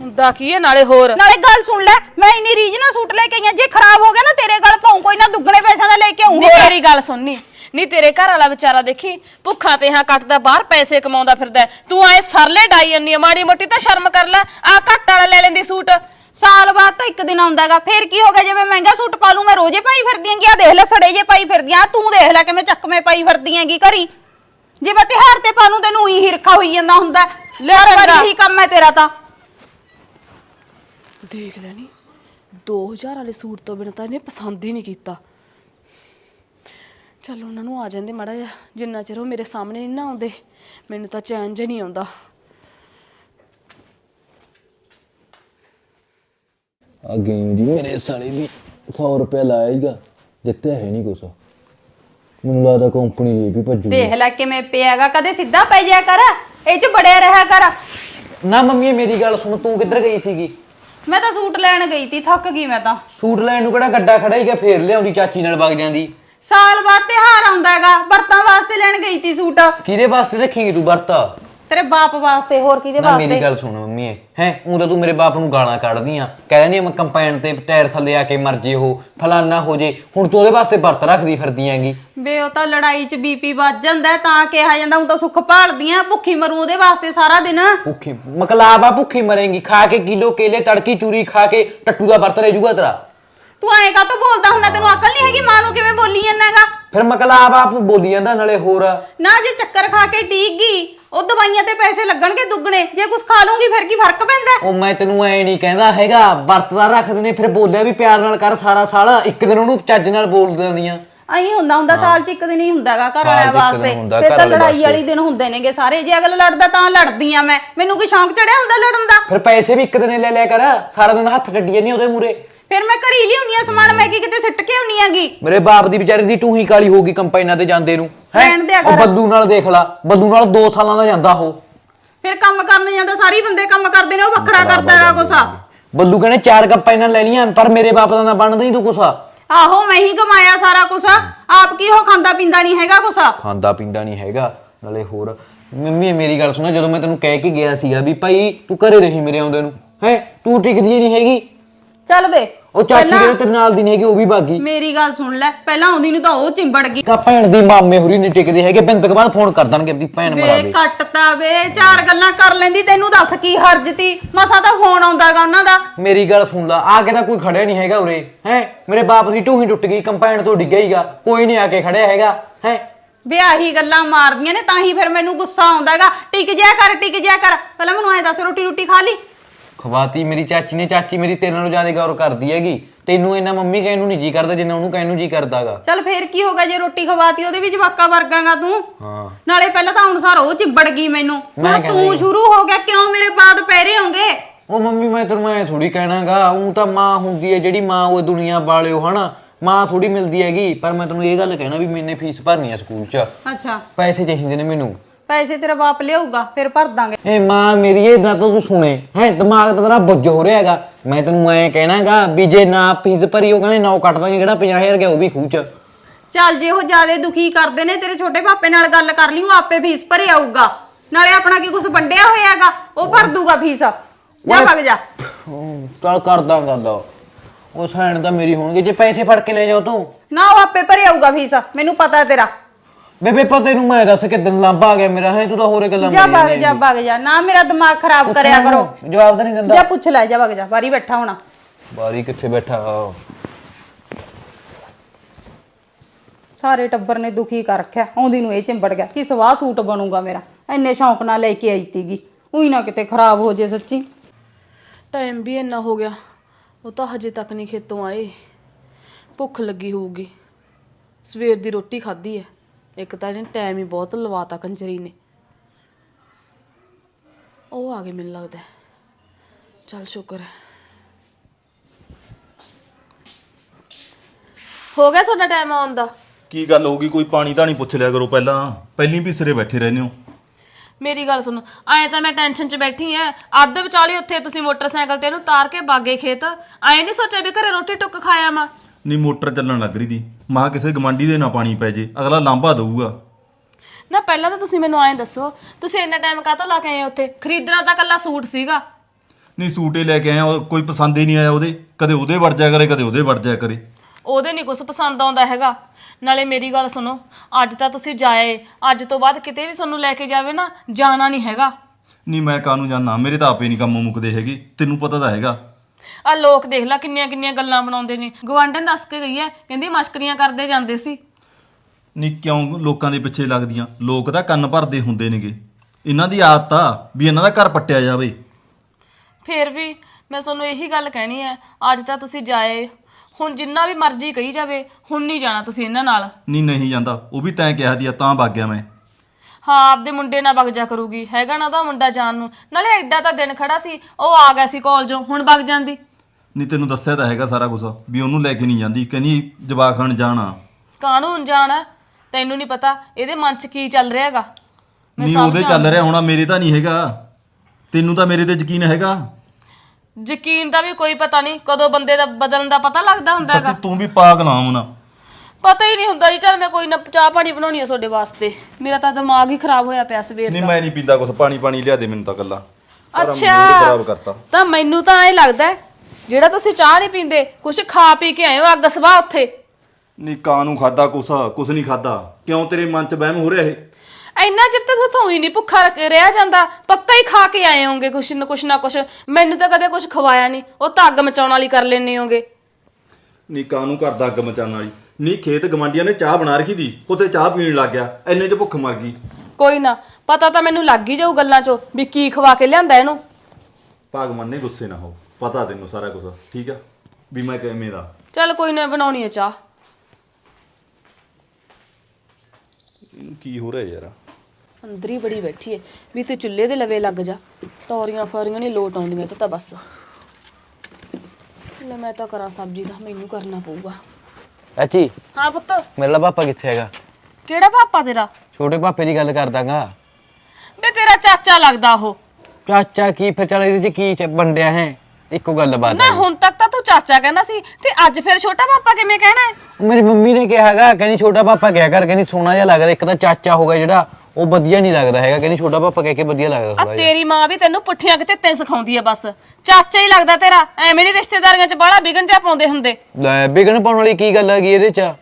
ਹੁੰਦਾ ਕੀ ਹੈ ਨਾਲੇ ਹੋਰ? ਨਾਲੇ ਗੱਲ ਸੁਣ ਲੈ ਮੈਂ ਇੰਨੀ ਰੀਝ ਨਾਲ ਸੂਟ ਲੈ ਕੇ ਆਈ ਆ ਜੇ ਖਰਾਬ ਹੋ ਗਿਆ ਨਾ ਤੇਰੇ ਗੱਲ ਪਾਉਂ ਕੋਈ ਨਾ ਦੁੱਗਣੇ ਪੈਸਿਆਂ ਦਾ ਲੈ ਕੇ ਆਉਂਗਾ ਤੇਰੀ ਗੱਲ ਸੁਣਨੀ ਨੀ ਤੇਰੇ ਘਰ ਵਾਲਾ ਵਿਚਾਰਾ ਦੇਖੀ ਭੁੱਖਾਂ ਤੇ ਹਾਂ ਕੱਟਦਾ ਬਾਹਰ ਪੈਸੇ ਕਮਾਉਂਦਾ ਫਿਰਦਾ ਹੈ। ਤੂੰ ਐ ਸਰਲੇ ਡਾਈ ਜੰਨੀ ਆ ਮਾੜੀ ਮੋਟੀ ਤਾਂ ਸ਼ਰਮ ਕਰ ਲੈ ਆ ਘੱਟ ਵਾਲਾ ਲੈ ਲੈਂਦੀ ਸੂਟ। ਸਾਲ ਬਾਅਦ ਤਾਂ ਇੱਕ ਦਿਨ ਆਉਂਦਾਗਾ ਫੇਰ ਕੀ ਹੋ ਗਿਆ ਜੇ ਮੈਂ ਮਹਿੰਗਾ ਸੂਟ ਪਾ ਲੂੰ ਮੈਂ ਰੋਜ਼ੇ ਪਾਈ ਫਿਰਦੀ ਆਂ ਆ ਦੇਖ ਲੈ ਸੜੇ ਜੇ ਪਾਈ ਫਿਰਦੀ ਆਂ ਤੂੰ ਦੇਖ ਲੈ ਕਿਵੇਂ ਚੱਕਵੇਂ ਪਾਈ ਫਿਰਦੀ ਆਂ ਘਰੀ। ਜੇ ਮੈਂ ਤਿਹਾਰ ਤੇ ਪਾ ਲੂੰ ਤੈਨੂੰ ਉਹੀ ਹਿਰਖਾ ਹੋਈ ਜਾਂਦਾ ਹੁੰਦਾ ਲੈ ਚੰਗਾ। ਇਹੀ ਕੰਮ ਹੈ ਤੇਰਾ ਤਾਂ। ਦੇਖ ਲੈਣੀ। 2000 ਵਾਲੇ ਸੂਟ ਤੋਂ ਬਿਨਾਂ ਤਾਂ ਇਹਨੇ ਪਸੰਦ ਹੀ ਨਹੀਂ ਕੀਤਾ। ਚੱਲ ਉਹਨਾਂ ਨੂੰ ਆ ਜਾਂਦੇ ਮਾੜਾ ਜਿਹਾ ਜਿੰਨਾ ਚਿਰ ਉਹ ਮੇਰੇ ਸਾਹਮਣੇ ਨਹੀਂ ਨਾ ਆਉਂਦੇ ਮੈਨੂੰ ਤਾਂ ਚੈਨ ਜਿਹਾ ਨਹੀਂ ਆਉਂਦਾ। ਆ ਗੇਮ ਦੀ ਮੇਰੇ ਸਾਲੇ ਦੀ 100 ਰੁਪਏ ਹੀਗਾ ਜਿੱਤਿਆ ਹੈ ਨਹੀਂ ਕੁਛ। ਮੈਨੂੰ ਲੱਗਦਾ ਕੰਪਨੀ ਦੀ ਵੀ ਭੱਜੂ ਦੇਖ ਲੈ ਕਿਵੇਂ ਪਿਆਗਾ ਕਦੇ ਸਿੱਧਾ ਪੈ ਜਾਇਆ ਕਰ ਇਹ ਚ ਬੜਿਆ ਰਿਹਾ ਕਰ। ਨਾ ਮੰਮੀ ਮੇਰੀ ਗੱਲ ਸੁਣ ਤੂੰ ਕਿੱਧਰ ਗਈ ਸੀਗੀ? ਮੈਂ ਤਾਂ ਸੂਟ ਲੈਣ ਗਈ ਤੀ ਥੱਕ ਗਈ ਮੈਂ ਤਾਂ। ਸੂਟ ਲੈਣ ਨੂੰ ਕਿਹੜਾ ਗੱਡਾ ਖੜਾ ਹੀਗਾ ਫੇਰ ਲਿਆਉਂਦੀ ਚਾਚੀ ਨਾਲ ਵਗ ਜਾਂਦੀ। ਸਾਲ ਬਾਅਦ ਤਿਉਹਾਰ ਆਉਂਦਾ ਹੈਗਾ ਵਰਤਾਂ ਵਾਸਤੇ ਲੈਣ ਗਈ ਤੀ ਸੂਟ। ਕਿਹਦੇ ਵਾਸਤੇ ਰੱਖੇਂਗੀ ਤੂੰ ਵਰਤਾ? ਤੇਰੇ ਬਾਪ ਵਾਸਤੇ ਹੋਰ ਕਿਹਦੇ ਨਾ ਮੇਰੀ ਵਾਸਤੇ? ਗੱਲ ਸੁਣ ਮੰਮੀ ਹੈ ਉਹ ਤਾਂ ਤੂੰ ਮੇਰੇ ਬਾਪ ਨੂੰ ਗਾਲਾਂ ਕੱਢਦੀ ਆ ਕਹਿ ਦਿੰਦੀ ਆ ਮੈਂ ਕੰਪਾਈਨ ਤੇ ਟਾਇਰ ਥੱਲੇ ਆ ਕੇ ਮਰ ਜੇ ਉਹ ਫਲਾਨਾ ਹੋ ਜੇ। ਹੁਣ ਤੂੰ ਉਹਦੇ ਵਾਸਤੇ ਵਰਤ ਰੱਖਦੀ ਫਿਰਦੀ ਆਂਗੀ ਬੇ ਉਹ ਤਾਂ ਲੜਾਈ 'ਚ ਬੀਪੀ ਵੱਜ ਜਾਂਦਾ ਹੈ, ਤਾਂ ਕਿਹਾ ਜਾਂਦਾ ਹੁਣ ਤਾਂ ਸੁੱਖ ਭਾਲਦੀਆਂ ਭੁੱਖੀ ਮਰੂ ਉਹਦੇ ਵਾਸਤੇ ਸਾਰਾ ਦਿਨ। ਭੁੱਖੀ ਮਕਲਾਬਾ ਭੁੱਖੀ ਮਰੇਂਗੀ ਖਾ ਕੇ ਕਿਲੋ ਕੇਲੇ ਤੜਕੀ ਚੂਰੀ ਖਾ ਕੇ ਟੱਟੂ ਦਾ ਵਰਤ ਰਹਿ ਜੂਗਾ ਤੇਰਾ। ਤੂੰ ਕਾ ਤੂੰ ਬੋਲਦਾ ਹੁੰਦਾ? ਤੈਨੂੰ ਅਕਲ ਨਹੀਂ ਹੈਗੀ ਮਾਂ ਨੂੰ ਕਿਵੇਂ ਬੋਲੀ ਜਾਂਦਾਗਾ? ਫਿਰ ਮਕਲਾਬਾ ਆਪ ਬੋਲੀ ਜਾਂਦਾ ਨਾਲੇ ਹੋਰ। ਨਾ ਜੇ ਚੱਕਰ ਖਾ ਕੇ ਟੀਕ ਗਈ ਉਹ ਦਵਾਈਆਂ ਤੇ ਪੈਸੇ ਲੱਗਣਗੇ ਦੁੱਗਣੇ। ਜੇ ਕੁਝ ਖਾ ਲੂੰਗੀ ਫਿਰ ਕੀ ਫ਼ਰਕ ਪੈਂਦਾ? ਉਹ ਮੈਂ ਤੈਨੂੰ ਐ ਨਹੀਂ ਕਹਿੰਦਾ ਹੈਗਾ ਵਰਤਦਾ ਰੱਖਦੇ ਨੇ ਫਿਰ ਬੋਲਿਆ ਵੀ ਪਿਆਰ ਨਾਲ ਕਰ ਸਾਰਾ ਸਾਲ ਇੱਕ ਦਿਨ ਉਹਨੂੰ ਚੱਜ ਨਾਲ ਬੋਲ ਦਿੰਦੀਆਂ। ਐਂ ਹੁੰਦਾ ਹੁੰਦਾ ਸਾਲ 'ਚ ਇੱਕ ਦਿਨ ਹੀ ਹੁੰਦਾਗਾ ਘਰ ਵਾਲਿਆਂ ਵਾਸਤੇ। ਹੁੰਦਾ ਫਿਰ ਘਰ ਤਾਂ ਵਾਲੇ ਲੜਾਈ। ਵਾਲੀ ਦਿਨ ਹੁੰਦੇ ਨੇਗੇ ਸਾਰੇ। ਜੇ ਅਗਲਾ ਲੜਦਾ ਤਾਂ ਲੜਦੀ ਆ ਮੈਂ। ਮੈਨੂੰ ਕੀ ਸ਼ੌਂਕ ਚੜਿਆ ਹੁੰਦਾ ਲੜਨ ਦਾ? ਫਿਰ ਪੈਸੇ ਵੀ ਇੱਕ ਦਿਨ ਲੈ ਲਿਆ ਕਰ ਸਾਰਾ ਦਿਨ ਹੱਥ ਡੱਡੀਏ ਨਹੀਂ ਉਹਦੇ ਮੂਰੇ ਫਿਰ ਮੈਂ ਘਰੀ ਲਿਆਉਣੀ ਆ ਸਮਾਨ ਮੈਂ ਕੀ ਕਿਤੇ ਸਿੱਟ ਕੇ ਆਉਣੀ ਆਗੀ? ਮੇਰੇ ਬਾਪ ਦੀ ਵਿਚਾਰੀ ਦੀ ਟੂਹੀ ਕਾਲੀ ਹੋਊਗੀ ਕੰਪਾਈਨਾਂ ਤੇ ਜਾਂਦੇ ਨੂੰ ਹੈਂ? ਰਹਿਣ ਦਿਆ ਉਹ ਕਰ। ਬੱਲੂ ਨਾਲ ਦੇਖ ਲਾ ਬੱਲੂ ਨਾਲ 2 ਸਾਲਾਂ ਦਾ ਜਾਂਦਾ ਉਹ। ਫਿਰ ਕੰਮ ਕਰਨ ਜਾਂਦਾ ਸਾਰੇ ਬੰਦੇ ਕੰਮ ਕਰਦੇ ਨੇ ਉਹ ਵੱਖਰਾ ਕਰਦਾ ਹੈਗਾ ਕੁਛ ਬੱਲੂ ਕਹਿੰਦੇ ਚਾਰ ਕੰਪਾਈਨਾਂ ਲੈ ਲੀਆਂ ਪਰ ਮੇਰੇ ਬਾਪ ਦਾ ਨਾ ਬਣਦਾ ਹੀ ਤੂੰ ਕੁਛ ਆਹੋ ਮੈਂ ਹੀ ਕਮਾਇਆ ਸਾਰਾ ਕੁਛ ਆਪ ਕੀ ਉਹ ਖਾਂਦਾ ਪੀਂਦਾ ਨਹੀਂ ਹੈਗਾ ਕੁਛ ਖਾਂਦਾ ਪੀਂਦਾ ਨਹੀਂ ਹੈਗਾ ਨਾਲੇ ਹੋਰ। ਮੰਮੀ ਮੇਰੀ ਗੱਲ ਸੁਣੋ ਜਦੋਂ ਮੈਂ ਤੈਨੂੰ ਕਹਿ ਕੇ ਗਿਆ ਸੀਗਾ ਵੀ ਭਾਈ ਤੂੰ ਘਰੇ ਰਹੀ ਮੇਰੇ ਆਉਂਦੇ ਨੂੰ ਹੈ? ਤੂੰ ਟਿਕਦੀ ਨਹੀਂ ਹੈਗੀ। ਚੱਲ ਵੇ ਉਹ ਚਾਚੀ ਜਿਹੜੇ ਤੇਰੇ ਨਾਲ ਦੀ ਨਹੀਂ ਹੈਗੀ ਉਹ ਵੀ ਭਾਗੀ ਮੇਰੀ ਗੱਲ ਸੁਣ ਲੈ ਪਹਿਲਾਂ ਆਉਂਦੀ ਨੂੰ ਤਾਂ ਉਹ ਚਿੰਬੜ ਗਈ। ਕਾ ਭੈਣ ਦੀ ਮਾਮੇ ਹੁਰੀ ਨਹੀਂ ਟਿਕਦੇ ਹੈਗੇ ਬਿੰਦ ਤੋਂ ਬਾਅਦ ਫੋਨ ਕਰ ਦੇਣਗੇ ਆਪਣੀ ਭੈਣ ਵੇ ਮਰਾਵੇ ਕੱਟਤਾ ਵੇ ਚਾਰ ਗੱਲਾਂ ਕਰ ਲੈਂਦੀ ਤੈਨੂੰ ਦੱਸ ਕੀ ਹਰਜ ਤੀ ਮਸਾ ਤਾਂ ਫੋਨ ਆਉਂਦਾਗਾ ਉਹਨਾਂ ਦਾ। ਮੇਰੀ ਗੱਲ ਸੁਣ ਲਾ ਆ ਕੇ ਤਾਂ ਕੋਈ ਖੜਿਆ ਨਹੀਂ ਹੈਗਾ ਉਰੇ ਹੈ? ਮੇਰੇ ਬਾਪ ਦੀ ਢੂਹੀ ਟੁੱਟ ਗਈ ਕੰਪਾਈਨ ਤੋਂ ਡਿੱਗਿਆ ਹੀਗਾ ਕੋਈ ਨਹੀਂ ਆ ਕੇ ਖੜਿਆ ਹੈਗਾ ਹੈ? ਵੇ ਆਹੀ ਗੱਲਾਂ ਮਾਰਦੀਆਂ ਨੇ ਤਾਂ ਹੀ ਫਿਰ ਮੈਨੂੰ ਗੁੱਸਾ ਆਉਂਦਾਗਾ। ਟਿਕ ਜਿਆ ਕਰ ਟਿਕ ਜਿਆ ਕਰ। ਪਹਿਲਾਂ ਮੈਨੂੰ ਐ ਦੱਸ ਰੋਟੀ ਰੋਟੀ ਖਾ ਲਈ? ਖਵਾਤੀ ਮੇਰੀ ਚਾਚੀ ਨੇ ਚਾਚੀ ਮੇਰੀ ਤੇਰੇ ਨਾਲੋਂ ਜ਼ਿਆਦਾ ਗੌਰ ਕਰਦੀ ਹੈਗੀ। ਤੈਨੂੰ ਇਹਨਾਂ ਮੰਮੀ ਕਹਿਣ ਨੂੰ ਨਹੀਂ ਜੀ ਕਰਦਾ ਜਿੰਨਾ ਉਹਨੂੰ ਕਹਿਣ ਨੂੰ ਜੀ ਕਰਦਾਗਾ। ਚੱਲ ਫੇਰ ਕੀ ਹੋਗਾ ਜੇ ਰੋਟੀ ਖਵਾਤੀ ਉਹਦੇ ਵੀ ਜਵਾਕਾ ਵਰਗਾਗਾ ਤੂੰ? ਹਾਂ। ਨਾਲੇ ਪਹਿਲਾਂ ਤਾਂ ਹੁਣ ਸਾਰ ਉਹ ਚਿੰਬੜ ਗਈ ਮੈਨੂੰ। ਮੈਂ ਹੁਣ ਕਹਿੰਦਾ ਤੂੰ। ਸ਼ੁਰੂ ਹੋ ਗਿਆ ਕਿਉਂ ਮੇਰੇ ਬਾਦ ਪੈ ਰਹੇ ਹੋਗੇ? ਉਹ ਮੰਮੀ ਮੈਂ ਤੈਨੂੰ ਐ ਥੋੜੀ ਕਹਿਣਾਗਾ ਉਹ ਤਾਂ ਮਾਂ ਹੁੰਦੀ ਹੈ ਜਿਹੜੀ ਮਾਂ ਉਹ ਦੁਨੀਆ ਵਾਲਿਓ ਹਨਾ? ਮਾਂ ਥੋੜੀ ਮਿਲਦੀ ਹੈਗੀ ਪਰ ਮੈਂ ਤੈਨੂੰ ਇਹ ਗੱਲ ਕਹਿਣਾ ਵੀ ਮੈਨੇ ਫੀਸ ਭਰਨੀ ਹੈ ਸਕੂਲ 'ਚ। ਅੱਛਾ। ਪੈਸੇ ਚਾਹੀਦੇ ਨੇ ਮੈਨੂੰ। ਪੈਸੇ ਤੇਰਾ ਬਾਪ ਲਿਆਊਗਾ ਫਿਰ ਭਰ ਦਾਂਗੇ। ਇਹ ਮਾਂ ਮੇਰੀ ਇਹ ਨਾ ਤਾਂ ਤੂੰ ਸੁਣੇ। ਹੈ ਦਿਮਾਗ ਤਾਂ ਤੇਰਾ ਬੁੱਝ ਹੋ ਰਿਹਾ ਹੈਗਾ। ਮੈਂ ਤੈਨੂੰ ਐ ਕਹਿਣਾਗਾ ਵੀ ਜੇ ਨਾ ਫੀਸ ਭਰੀ ਉਹ ਕਹਿੰਦੇ ਨੌ ਕੱਟ ਦਾਂਗੇ ਜਿਹੜਾ 50000 ਗਿਆ ਉਹ ਵੀ ਖੂਹ 'ਚ। ਚੱਲ ਜੇ ਉਹ ਜਿਆਦੇ ਦੁਖੀ ਕਰਦੇ ਨੇ ਤੇਰੇ ਛੋਟੇ ਪਾਪੇ ਨਾਲ ਗੱਲ ਕਰ ਲਈ ਉਹ ਆਪੇ ਫੀਸ ਭਰੇ ਆਊਗਾ। ਨਾਲੇ ਆਪਣਾ ਕੀ ਕੁਝ ਵੰਡਿਆ ਹੋਇਆਗਾ ਉਹ ਭਰ ਦੂਗਾ ਫੀਸ। ਜਾ ਭਗ ਜਾ। ਹੂੰ, ਚੱਲ ਕਰਦਾ ਗੱਲ। ਉਹ ਸੈਣ ਤਾਂ ਮੇਰੀ ਹੋਣਗੇ ਜੇ ਪੈਸੇ ਫੜ ਕੇ ਲੈ ਜਾਓ ਤੂੰ। ਨਾ ਉਹ ਆਪੇ ਭਰੇ ਆਊਗਾ ਫੀਸ। ਮੈਨੂੰ ਪਤਾ ਤੇਰਾ। ਬੇਬੇ ਪਤਾ ਨੂੰ ਮੈਂ ਦੱਸ ਕਿਦਨ ਲਾਂਬਾ ਆ ਗਿਆ ਮੇਰਾ ਹੈ ਤੂੰ ਤਾਂ ਹੋਰੇ ਗੱਲਾਂ ਜਾ ਮਾਰੀ ਭਗ ਜਾ ਭਗ ਜਾ। ਨਾ ਮੇਰਾ ਦਿਮਾਗ ਖਰਾਬ ਕਰਿਆ ਕਰੋ। ਜਵਾਬ ਤਾਂ ਨਹੀਂ ਦਿੰਦਾ। ਜਾ ਪੁੱਛ ਲੈ ਜਾ ਭਗ ਜਾ। ਬਾਰੀ ਬੈਠਾ ਹੋਣਾ। ਬਾਰੀ ਕਿੱਥੇ ਬੈਠਾ? ਸਾਰੇ ਟੱਬਰ ਨੇ ਦੁਖੀ ਕਰ ਰੱਖਿਆ। ਆਉਂਦੀ ਨੂੰ ਇਹ ਚਿੰਬੜ ਗਿਆ ਕਿ ਸਵਾਹ ਸੂਟ ਬਣੂਗਾ ਮੇਰਾ। ਇੰਨੇ ਸ਼ੌਂਕ ਨਾਲ ਲੈ ਕੇ ਆਈ ਤੀਗੀ। ਉਹੀ ਨਾ ਕਿਤੇ ਖਰਾਬ ਹੋ ਜੇ ਸੱਚੀ। ਟਾਈਮ ਵੀ ਇੰਨਾ ਹੋ ਗਿਆ। ਉਹ ਤਾਂ ਹਜੇ ਤੱਕ ਨਹੀਂ ਖੇਤੋਂ ਆਏ। ਭੁੱਖ ਲੱਗੀ ਹੋਊਗੀ। ਸਵੇਰ ਦੀ ਰੋਟੀ ਖਾਧੀ ਹੈ। ਇੱਕ ਤਾਂ ਇਹਨੇ ਟਾਈਮ ਹੀ ਬਹੁਤ ਲਵਾਤਾ ਕੰਜਰੀ ਨੇ। ਉਹ ਆ ਗਏ ਮੈਨੂੰ ਲੱਗਦਾ। ਚੱਲ ਸ਼ੁਕਰ ਹੈ। ਹੋ ਗਿਆ ਤੁਹਾਡਾ ਟਾਈਮ ਆਉਣ ਦਾ? ਕੀ ਗੱਲ ਹੋ ਗਈ? ਕੋਈ ਪਾਣੀ ਤਾਂ ਨਹੀਂ ਪੁੱਛ ਲਿਆ ਕਰੋ ਪਹਿਲਾਂ। ਪਹਿਲੀ ਵੀ ਸਿਰੇ ਬੈਠੇ ਰਹਿੰਦੇ ਹੋ। ਮੇਰੀ ਗੱਲ ਸੁਣੋ ਐਂ ਤਾਂ ਮੈਂ ਟੈਨਸ਼ਨ 'ਚ ਬੈਠੀ ਐ। ਅੱਧ ਵਿਚਾਲੇ ਉੱਥੇ ਤੁਸੀਂ ਮੋਟਰਸਾਈਕਲ ਤੇ ਇਹਨੂੰ ਤਾਰ ਕੇ ਬਾਗੇ ਖੇਤ। ਐਂ ਨਹੀਂ ਸੋਚਿਆ ਵੀ ਘਰੇ ਰੋਟੀ ਟੁੱਕ ਖਾਇਆ ਮਾ। ਨਹੀਂ ਮੋਟਰ ਚੱਲਣ ਲੱਗ ਰਹੀ ਦੀ। ਮਾਂ ਕਿਸੇ ਗਮਾਂਡੀ ਦੇ ਨਾ ਪਾਣੀ ਪੈ ਜੇ ਅਗਲਾ ਲਾਂਭਾ ਦਊਗਾ। ਨਾ ਪਹਿਲਾਂ ਤਾਂ ਤੁਸੀਂ ਮੈਨੂੰ ਐਂ ਦੱਸੋ ਤੁਸੀਂ ਇੰਨਾ ਟਾਈਮ ਕਾਹਤੋਂ ਲਾ ਕੇ ਆਏ ਉੱਥੇ? ਖਰੀਦਣਾ ਤਾਂ ਕੱਲਾ ਸੂਟ ਸੀਗਾ। ਨਹੀਂ ਸੂਟੇ ਲੈ ਕੇ ਆਇਆ ਉਹ ਕੋਈ ਪਸੰਦ ਹੀ ਨਹੀਂ ਆਇਆ ਉਹਦੇ। ਕਦੇ ਉਹਦੇ ਵੜ ਜਾਇਆ ਕਰੇ ਕਦੇ ਉਹਦੇ ਵੜ ਜਾਇਆ ਕਰੇ। ਉਹਦੇ ਨਹੀਂ ਕੁਝ ਪਸੰਦ ਆਉਂਦਾ ਹੈਗਾ। ਨਾਲੇ ਮੇਰੀ ਗੱਲ ਸੁਣੋ ਅੱਜ ਤਾਂ ਤੁਸੀਂ ਜਾਏ ਅੱਜ ਤੋਂ ਬਾਅਦ ਕਿਤੇ ਵੀ ਤੁਹਾਨੂੰ ਲੈ ਕੇ ਜਾਵੇ ਨਾ ਜਾਣਾ ਨਹੀਂ ਹੈਗਾ। ਨਹੀਂ ਮੈਂ ਕਾਹਨੂੰ ਜਾਣਾ? ਮੇਰੇ ਤਾਂ ਆਪੇ ਨਹੀਂ ਕੰਮ ਮੁੱਕਦੇ ਹੈਗੇ ਤੈਨੂੰ ਪਤਾ ਤਾਂ ਹੈਗਾ। ਆ ਲੋਕ ਦੇਖ ਲੈ ਕਿੰਨੀਆਂ ਕਿੰਨੀਆਂ ਗੱਲਾਂ ਬਣਾਉਂਦੇ ਨੇ। ਗਵਾਂਢਣ ਦੱਸ ਕੇ ਗਈ ਐ ਕਹਿੰਦੀ ਮਸ਼ਕਰੀਆਂ ਕਰਦੇ ਜਾਂਦੇ ਸੀ। ਨਹੀਂ ਕਿਉਂ ਲੋਕਾਂ ਦੇ ਪਿੱਛੇ ਲੱਗਦੀਆਂ? ਲੋਕ ਤਾਂ ਕੰਨ ਭਰਦੇ ਹੁੰਦੇ ਨੇਗੇ। ਇਹਨਾਂ ਦੀ ਆਦਤ ਆ ਵੀ ਇਹਨਾਂ ਦਾ ਘਰ ਪੱਟਿਆ ਜਾਵੇ। ਫੇਰ ਵੀ ਮੈਂ ਤੁਹਾਨੂੰ ਇਹੀ ਗੱਲ ਕਹਿਣੀ ਹੈ ਅੱਜ ਤਾਂ ਤੁਸੀਂ ਜਾਏ। ਹੁਣ ਜਿੰਨਾ ਵੀ ਮਰਜ਼ੀ ਕਹੀ ਜਾਵੇ ਹੁਣ ਨਹੀਂ ਜਾਣਾ ਤੁਸੀਂ ਇਹਨਾਂ ਨਾਲ। ਨਹੀਂ ਨਹੀਂ ਜਾਂਦਾ ਉਹ ਵੀ ਤੈਂ ਕਿਹਾ ਦੀ ਆ ਤਾਂ ਵਗ ਗਿਆ ਮੈਂ। ਹਾਂ ਆਪਦੇ ਮੁੰਡੇ ਨਾਲ ਵਗ ਜਾ ਕਰੂਗੀ। ਹੈਗਾ ਨਾ ਉਹਦਾ ਮੁੰਡਾ ਜਾਣ ਨੂੰ। ਨਾਲੇ ਐਡਾ ਤਾਂ ਦਿਨ ਖੜਾ ਸੀ ਉਹ ਆ ਗਿਆ ਸੀ ਕਾਲਜੋਂ ਹੁਣ ਵਗ ਜਾਂਦੀ। ਨਹੀਂ ਤੈਨੂੰ ਦੱਸਿਆ ਤਾਂ ਹੈਗਾ ਸਾਰਾ ਕੁਝ ਵੀ ਉਹਨੂੰ ਲੈ ਕੇ ਨਹੀਂ ਜਾਂਦੀ ਕਹਿੰਦੀ ਜਵਾਕ ਖਾਣ ਜਾਣਾ। ਕਾਹਨੂੰ ਜਾਣਾ ਤੈਨੂੰ ਨਹੀਂ ਪਤਾ ਇਹਦੇ ਮਨ 'ਚ ਕੀ ਚੱਲ ਰਿਹਾ ਹੈਗਾ? ਮੈਂ ਨਹੀਂ ਸਭ ਉਹਦੇ ਚੱਲ ਰਿਹਾ ਹੋਣਾ ਮੇਰੇ ਤਾਂ ਨਹੀਂ ਹੈਗਾ। ਤੈਨੂੰ ਤਾਂ ਮੇਰੇ ਤੇ ਯਕੀਨ ਹੈਗਾ। ਯਕੀਨ ਦਾ ਵੀ ਕੋਈ ਪਤਾ ਨਹੀਂ ਕਦੋਂ ਬੰਦੇ ਦਾ ਬਦਲਣ ਦਾ ਪਤਾ ਲੱਗਦਾ ਹੁੰਦਾ ਹੈਗਾ। ਸੱਚੀ ਤੂੰ ਵੀ ਪਾਗ ਨਾ ਹੋਣਾ। ਪਤਾ ਹੀ ਨਹੀਂ ਹੁੰਦਾ ਜੀ ਚਲ ਮੈਂ ਕੋਈ ਨਾ ਚਾਹ ਪਾਣੀ ਬਣਾਉਣੀ ਆ ਤੁਹਾਡੇ ਵਾਸਤੇ। ਮੇਰਾ ਤਾਂ ਦਿਮਾਗ ਹੀ ਖਰਾਬ ਹੋਇਆ ਪਿਆ ਸਵੇਰ ਨਹੀਂ ਦਾ। ਮੈਂ ਨਹੀਂ ਪੀਂਦਾ ਕੁਛ ਪਾਣੀ ਪਾਣੀ ਲਿਆ ਦੇ ਮੈਨੂੰ ਤਾਂ ਗੱਲਾਂ ਅੱਛਾ। ਖਰਾਬ ਕਰਤਾ। ਤਾਂ ਮੈਨੂੰ ਤਾਂ ਐ ਲੱਗਦਾ ਹੈ, ਜਿਹੜਾ ਤੁਸੀਂ ਚਾਹ ਨਹੀਂ ਪੀਂਦੇ ਕੁਛ ਖਾ ਪੀ ਕੇ ਆਏ ਹੋ ਅੱਗ ਸਵਾ ਉੱਥੇ। ਨਹੀਂ ਕਾਂ ਨੂੰ ਖਾਦਾ ਕੁਛ ਕੁਛ ਨਹੀਂ ਖਾਦਾ ਕਿਉਂ ਤੇਰੇ ਮਨ 'ਚ ਵਹਿਮ ਹੋ ਰਿਹਾ ਇਹ? ਇੰਨਾ ਚਿਰ ਤਾਂ ਤੁਹਾਨੂੰ ਹੀ ਨਹੀਂ ਭੁੱਖਾ ਰੱਖ- ਰਿਹਾ ਜਾਂਦਾ ਪੱਕਾ ਹੀ ਖਾ ਕੇ ਆਏ ਹੋਗੇ ਕੁਛ ਨਾ ਕੁਛ ਨਾ ਕੁਛ। ਮੈਨੂੰ ਤਾਂ ਕਦੇ ਕੁਛ ਖਵਾਇਆ ਨਹੀਂ ਉਹ ਤਾਂ ਅੱਗ ਮਚਾਉਣ ਵਾਲੀ ਕਰ ਲੈਣੇ ਹੋਗੇ। ਨਹੀਂ ਕਾਂ ਨੂੰ ਕਰਦਾ ਅੱਗ ਮਚਾਉਣ ਵਾਲੀ? ਨਹੀਂ ਖੇਤ ਗਵਾਂਡੀਆਂ ਨੇ ਚਾਹ ਬਣਾ ਰੱਖੀ ਦੀ ਉੱਥੇ ਚਾਹ ਪੀਣ ਲੱਗ ਗਿਆ ਐਨੇ 'ਚ ਭੁੱਖ ਮਰ ਗਈ। ਕੋਈ ਨਾ ਪਤਾ ਤਾਂ ਮੈਨੂੰ ਲੱਗ ਹੀ ਜਾਊ ਗੱਲਾਂ 'ਚੋਂ ਵੀ ਕੀ ਖਵਾ ਕੇ ਲਿਆਂਦਾ ਇਹਨੂੰ। ਭਗਵਾਨ ਨੇ ਗੁੱਸੇ ਨਾ ਹੋ ਪਤਾ ਤੈਨੂੰ ਸਾਰਾ ਕੁਝ ਠੀਕ ਆ? ਵੀ ਮੈਂ ਕਿਵੇਂ ਦਾ? ਚੱਲ ਕੋਈ ਨਾ ਬਣਾਉਣੀ ਹੈ ਚਾਹ। ਇਹਨੂੰ ਕੀ ਹੋ ਰਿਹਾ ਯਾਰ? ਅੰਦਰ ਹੀ ਬੜੀ ਬੈਠੀ ਏ ਵੀ ਤੇ ਚੁੱਲ੍ਹੇ ਦੇ ਲਵੇ ਲੱਗ ਜਾ। ਟੌਰੀਆਂ ਫੌਰੀਆਂ ਨਹੀਂ ਲੋਟ ਆਉਂਦੀਆਂ ਤੂੰ ਤਾਂ ਬਸ। ਲੈ ਮੈਂ ਤਾਂ ਕਰਾਂ ਸਬਜ਼ੀ ਦਾ ਮੈਨੂੰ ਕਰਨਾ ਪਊਗਾ। ਅੱਛੀ ਹਾਂ ਪੁੱਤ। ਮੇਰਾ ਪਾਪਾ ਕਿੱਥੇ ਹੈਗਾ? ਕਿਹੜਾ ਪਾਪਾ ਤੇਰਾ? ਛੋਟੇ ਪਾਪੇ ਦੀ ਗੱਲ ਕਰਦਾਗਾ। ਵੇ ਤੇਰਾ ਚਾਚਾ ਲੱਗਦਾ ਉਹ। ਚਾਚਾ ਕੀ ਫਿਰ ਚੱਲ ਇਹਦੇ ਚ ਕੀ ਚ ਵੰਡਿਆ ਹੈ? ਇੱਕੋ ਗੱਲ ਬਾਤ ਨਾ ਹੈ ਹੁਣ ਤੱਕ ਤਾਂ ਤੂੰ ਚਾਚਾ ਕਹਿੰਦਾ ਸੀ ਤੇ ਅੱਜ ਫਿਰ ਛੋਟਾ ਪਾਪਾ ਕਿਵੇਂ ਕਹਿਣਾ ਹੈ? ਮੇਰੀ ਮੰਮੀ ਨੇ ਕਿਹਾ ਹੈਗਾ ਕਹਿੰਦੀ ਛੋਟਾ ਪਾਪਾ ਕਿਹਾ ਕਰ ਕਹਿੰਦੀ ਸੋਹਣਾ ਜਿਹਾ ਲੱਗਦਾ ਇੱਕ ਤਾਂ ਚਾਚਾ ਹੋਗਾ ਜਿਹੜਾ ਉਹ ਵਧੀਆ ਨਹੀਂ ਲੱਗਦਾ ਹੈਗਾ ਕਹਿੰਦੀ ਛੋਟਾ ਪਾਪਾ ਕਹਿ ਕੇ ਵਧੀਆ ਲੱਗਦਾ ਆ ਥੋੜਾ ਜਿਹਾ। ਤੇਰੀ ਮਾਂ ਵੀ ਤੈਨੂੰ ਪੁੱਠੀਆਂ ਕਿਤੇ ਤੇ ਸਿਖਾਉਂਦੀ ਆ ਬਸ। ਚਾਚਾ ਹੀ ਲੱਗਦਾ ਤੇਰਾ ਐਵੇਂ ਨਹੀਂ ਰਿਸ਼ਤੇਦਾਰੀਆਂ 'ਚ ਬਾਹਲਾ ਵਿਗਨ ਜਾ ਪਾਉਂਦੇ ਹੁੰਦੇ। ਲੈ ਵਿਗਣ ਪਾਉਣ ਵਾਲੀ ਕੀ ਗੱਲ ਹੈਗੀ ਇਹਦੇ ਚ?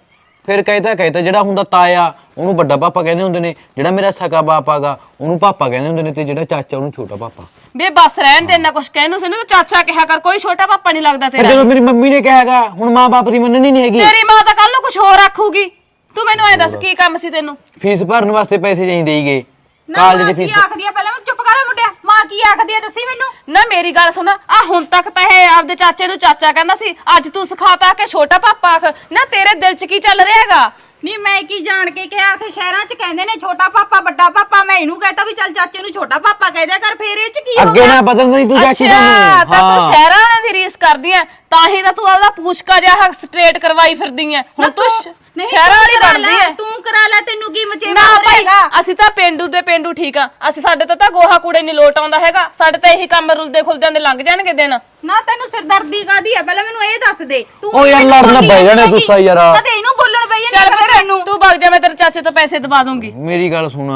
ਫਿਰ ਕਹਿਤਾ ਕਹਿਤਾ ਜਿਹੜਾ ਹੁੰਦਾ ਤਾਇਆ ਉਹਨੂੰ ਵੱਡਾ ਪਾਪਾ ਕਹਿੰਦੇ ਹੁੰਦੇ ਨੇ ਜਿਹੜਾ ਮੇਰਾ ਸਕਾ ਬਾਪ ਆਗਾ ਉਹਨੂੰ ਪਾਪਾ ਕਹਿੰਦੇ ਹੁੰਦੇ ਨੇ ਤੇ ਜਿਹੜਾ ਚਾਚਾ ਉਹਨੂੰ ਛੋਟਾ ਪਾਪਾ। ਵੇ ਬਸ ਰਹਿਣ ਦੇ ਇੰਨਾ ਕੁਛ ਕਹਿਣ ਨੂੰ ਸਾਨੂੰ ਤਾਂ ਚਾਚਾ ਕਿਹਾ ਕਰ ਕੋਈ ਛੋਟਾ ਪਾਪਾ ਨਹੀਂ ਲੱਗਦਾ ਫਿਰ ਤੇਰਾ। ਜਦੋਂ ਮੇਰੀ ਮੰਮੀ ਨੇ ਕਿਹਾ ਹੈਗਾ ਹੁਣ ਮਾਂ-ਬਾਪ ਦੀ ਮੰਨਣੀ ਨਹੀਂ ਹੈਗੀ। ਤੇਰੀ ਮਾਂ ਤਾਂ ਕੱਲ ਨੂੰ ਕੁਝ ਹੋਰ ਆਖੂਗੀ। ਤੂੰ ਮੈਨੂੰ ਐ ਦੱਸ ਕੀ ਕੰਮ ਸੀ ਤੈਨੂੰ? ਫੀਸ ਭਰਨ ਵਾਸਤੇ ਪੈਸੇ ਚਾਹੀਦੇ ਹੀਗੇ ਨਾ ਕਾਲਜ ਦੀ ਕੀ ਫੀਸ ਆਖਦੀ ਆ ਪਹਿਲਾਂ? ਚੁੱਪ ਕਰ ਮੁੰਡਿਆ। ਮਾਂ ਕੀ ਆਖਦੀ ਆ ਦੱਸੀ ਮੈਨੂੰ? ਨਾ ਮੇਰੀ ਗੱਲ ਸੁਣ। ਆ ਹੁਣ ਤੱਕ ਤਾਂ ਇਹ ਆਪਦੇ ਚਾਚੇ ਨੂੰ ਚਾਚਾ ਕਹਿੰਦਾ ਸੀ। ਅੱਜ ਤੂੰ ਸਿਖਾਤਾ ਕਿ ਛੋਟਾ ਪਾਪਾ ਆਖ। ਨਾ ਤੇਰੇ ਦਿਲ 'ਚ ਕੀ ਚੱਲ ਰਿਹਾ ਹੈਗਾ? ਨਹੀਂ ਮੈਂ ਕੀ ਜਾਣ ਕੇ ਕਿਹਾ ਕਿ ਸ਼ਹਿਰਾਂ 'ਚ ਕਹਿੰਦੇ ਨੇ ਛੋਟਾ ਪਾਪਾ ਵੱਡਾ ਪਾਪਾ। ਮੈਂ ਇਹਨੂੰ ਕਹਤਾ ਵੀ ਚੱਲ ਚਾਚੇ ਨੂੰ ਛੋਟਾ ਪਾਪਾ ਕਹਿ ਦਿਆ ਕਰ। ਫੇਰ ਇਹ 'ਚ ਕੀ ਹੋ ਅੱਗੇ ਗਿਆ? ਨਾ ਬਦਲ ਨਹੀਂ ਤੂੰ ਚਾਚੀ ਅੱਛਾ ਤੁਹਾਨੂੰ। ਤਾਂ ਤੂੰ ਸ਼ਹਿਰਾਂ ਵਾਲਿਆਂ ਦੀ ਰੀਸ ਕਰਦੀ ਐ। ਤਾਂ ਹੀ ਤਾਂ ਤੂੰ ਆਪਦਾ ਪੂਛਕਾ ਜਿਹਾ ਸਟ੍ਰੇਟ ਕਰਵਾਈ ਫਿਰਦੀ ਐ। ਹੁਣ ਤੂੰ ਸ਼- ਨਹੀਂ, ਸ਼ਹਿਰਾਂ ਤੂੰ ਵਾਲੀ ਕਰਾ ਬਣਦੀ ਲੈ, ਐ ਤੂੰ ਕਰਾ ਲੈ ਤੈਨੂੰ ਕੀ ਮਚੇਵਾ ਨਾ ਹੋ ਭਾਈ ਰਹੇਗਾ ਅਸੀਂ ਤਾਂ ਪਿੰਡੂ ਦੇ ਪਿੰਡੂ ਠੀਕ ਆ। ਅਸੀਂ ਸਾਡੇ ਤੋਂ ਤਾਂ ਗੋਹਾ ਕੂੜੇ ਨਹੀਂ ਲੋਟ ਆਉਂਦਾ ਹੈਗਾ। ਸਾਡੇ ਤਾਂ ਇਹੀ ਕੰਮ ਰੁਲਦੇ ਖੁਲਦਿਆਂ ਦੇ ਲੰਘ ਜਾਣਗੇ ਦਿਨ। ਨਾ ਤੈਨੂੰ ਸਿਰਦਰਦੀ ਕਾਦੀ ਆ? ਪਹਿਲਾਂ ਮੈਨੂੰ ਇਹ ਦੱਸ ਦੇ। ਤੂੰ ਓ ਯਾਰ ਮੈਨੂੰ ਲੜਨ ਬੋਲੀ ਪੈ ਜਾਣੇ ਜਾਂਦੀ ਗੁੱਸਾ ਯਾਰ। ਕਦੇ ਇਹਨੂੰ ਬੋਲਣ ਪਈ ਚੱਲ ਜਾਂਦਾ ਕਦੇ ਤੈਨੂੰ? ਤੂੰ ਵਗ ਜਾ ਮੈਂ ਤੇਰੇ ਚਾਚੇ ਤੋਂ ਪੈਸੇ ਦਵਾ ਦੂੰਗੀ। ਮੇਰੀ ਗੱਲ ਸੁਣ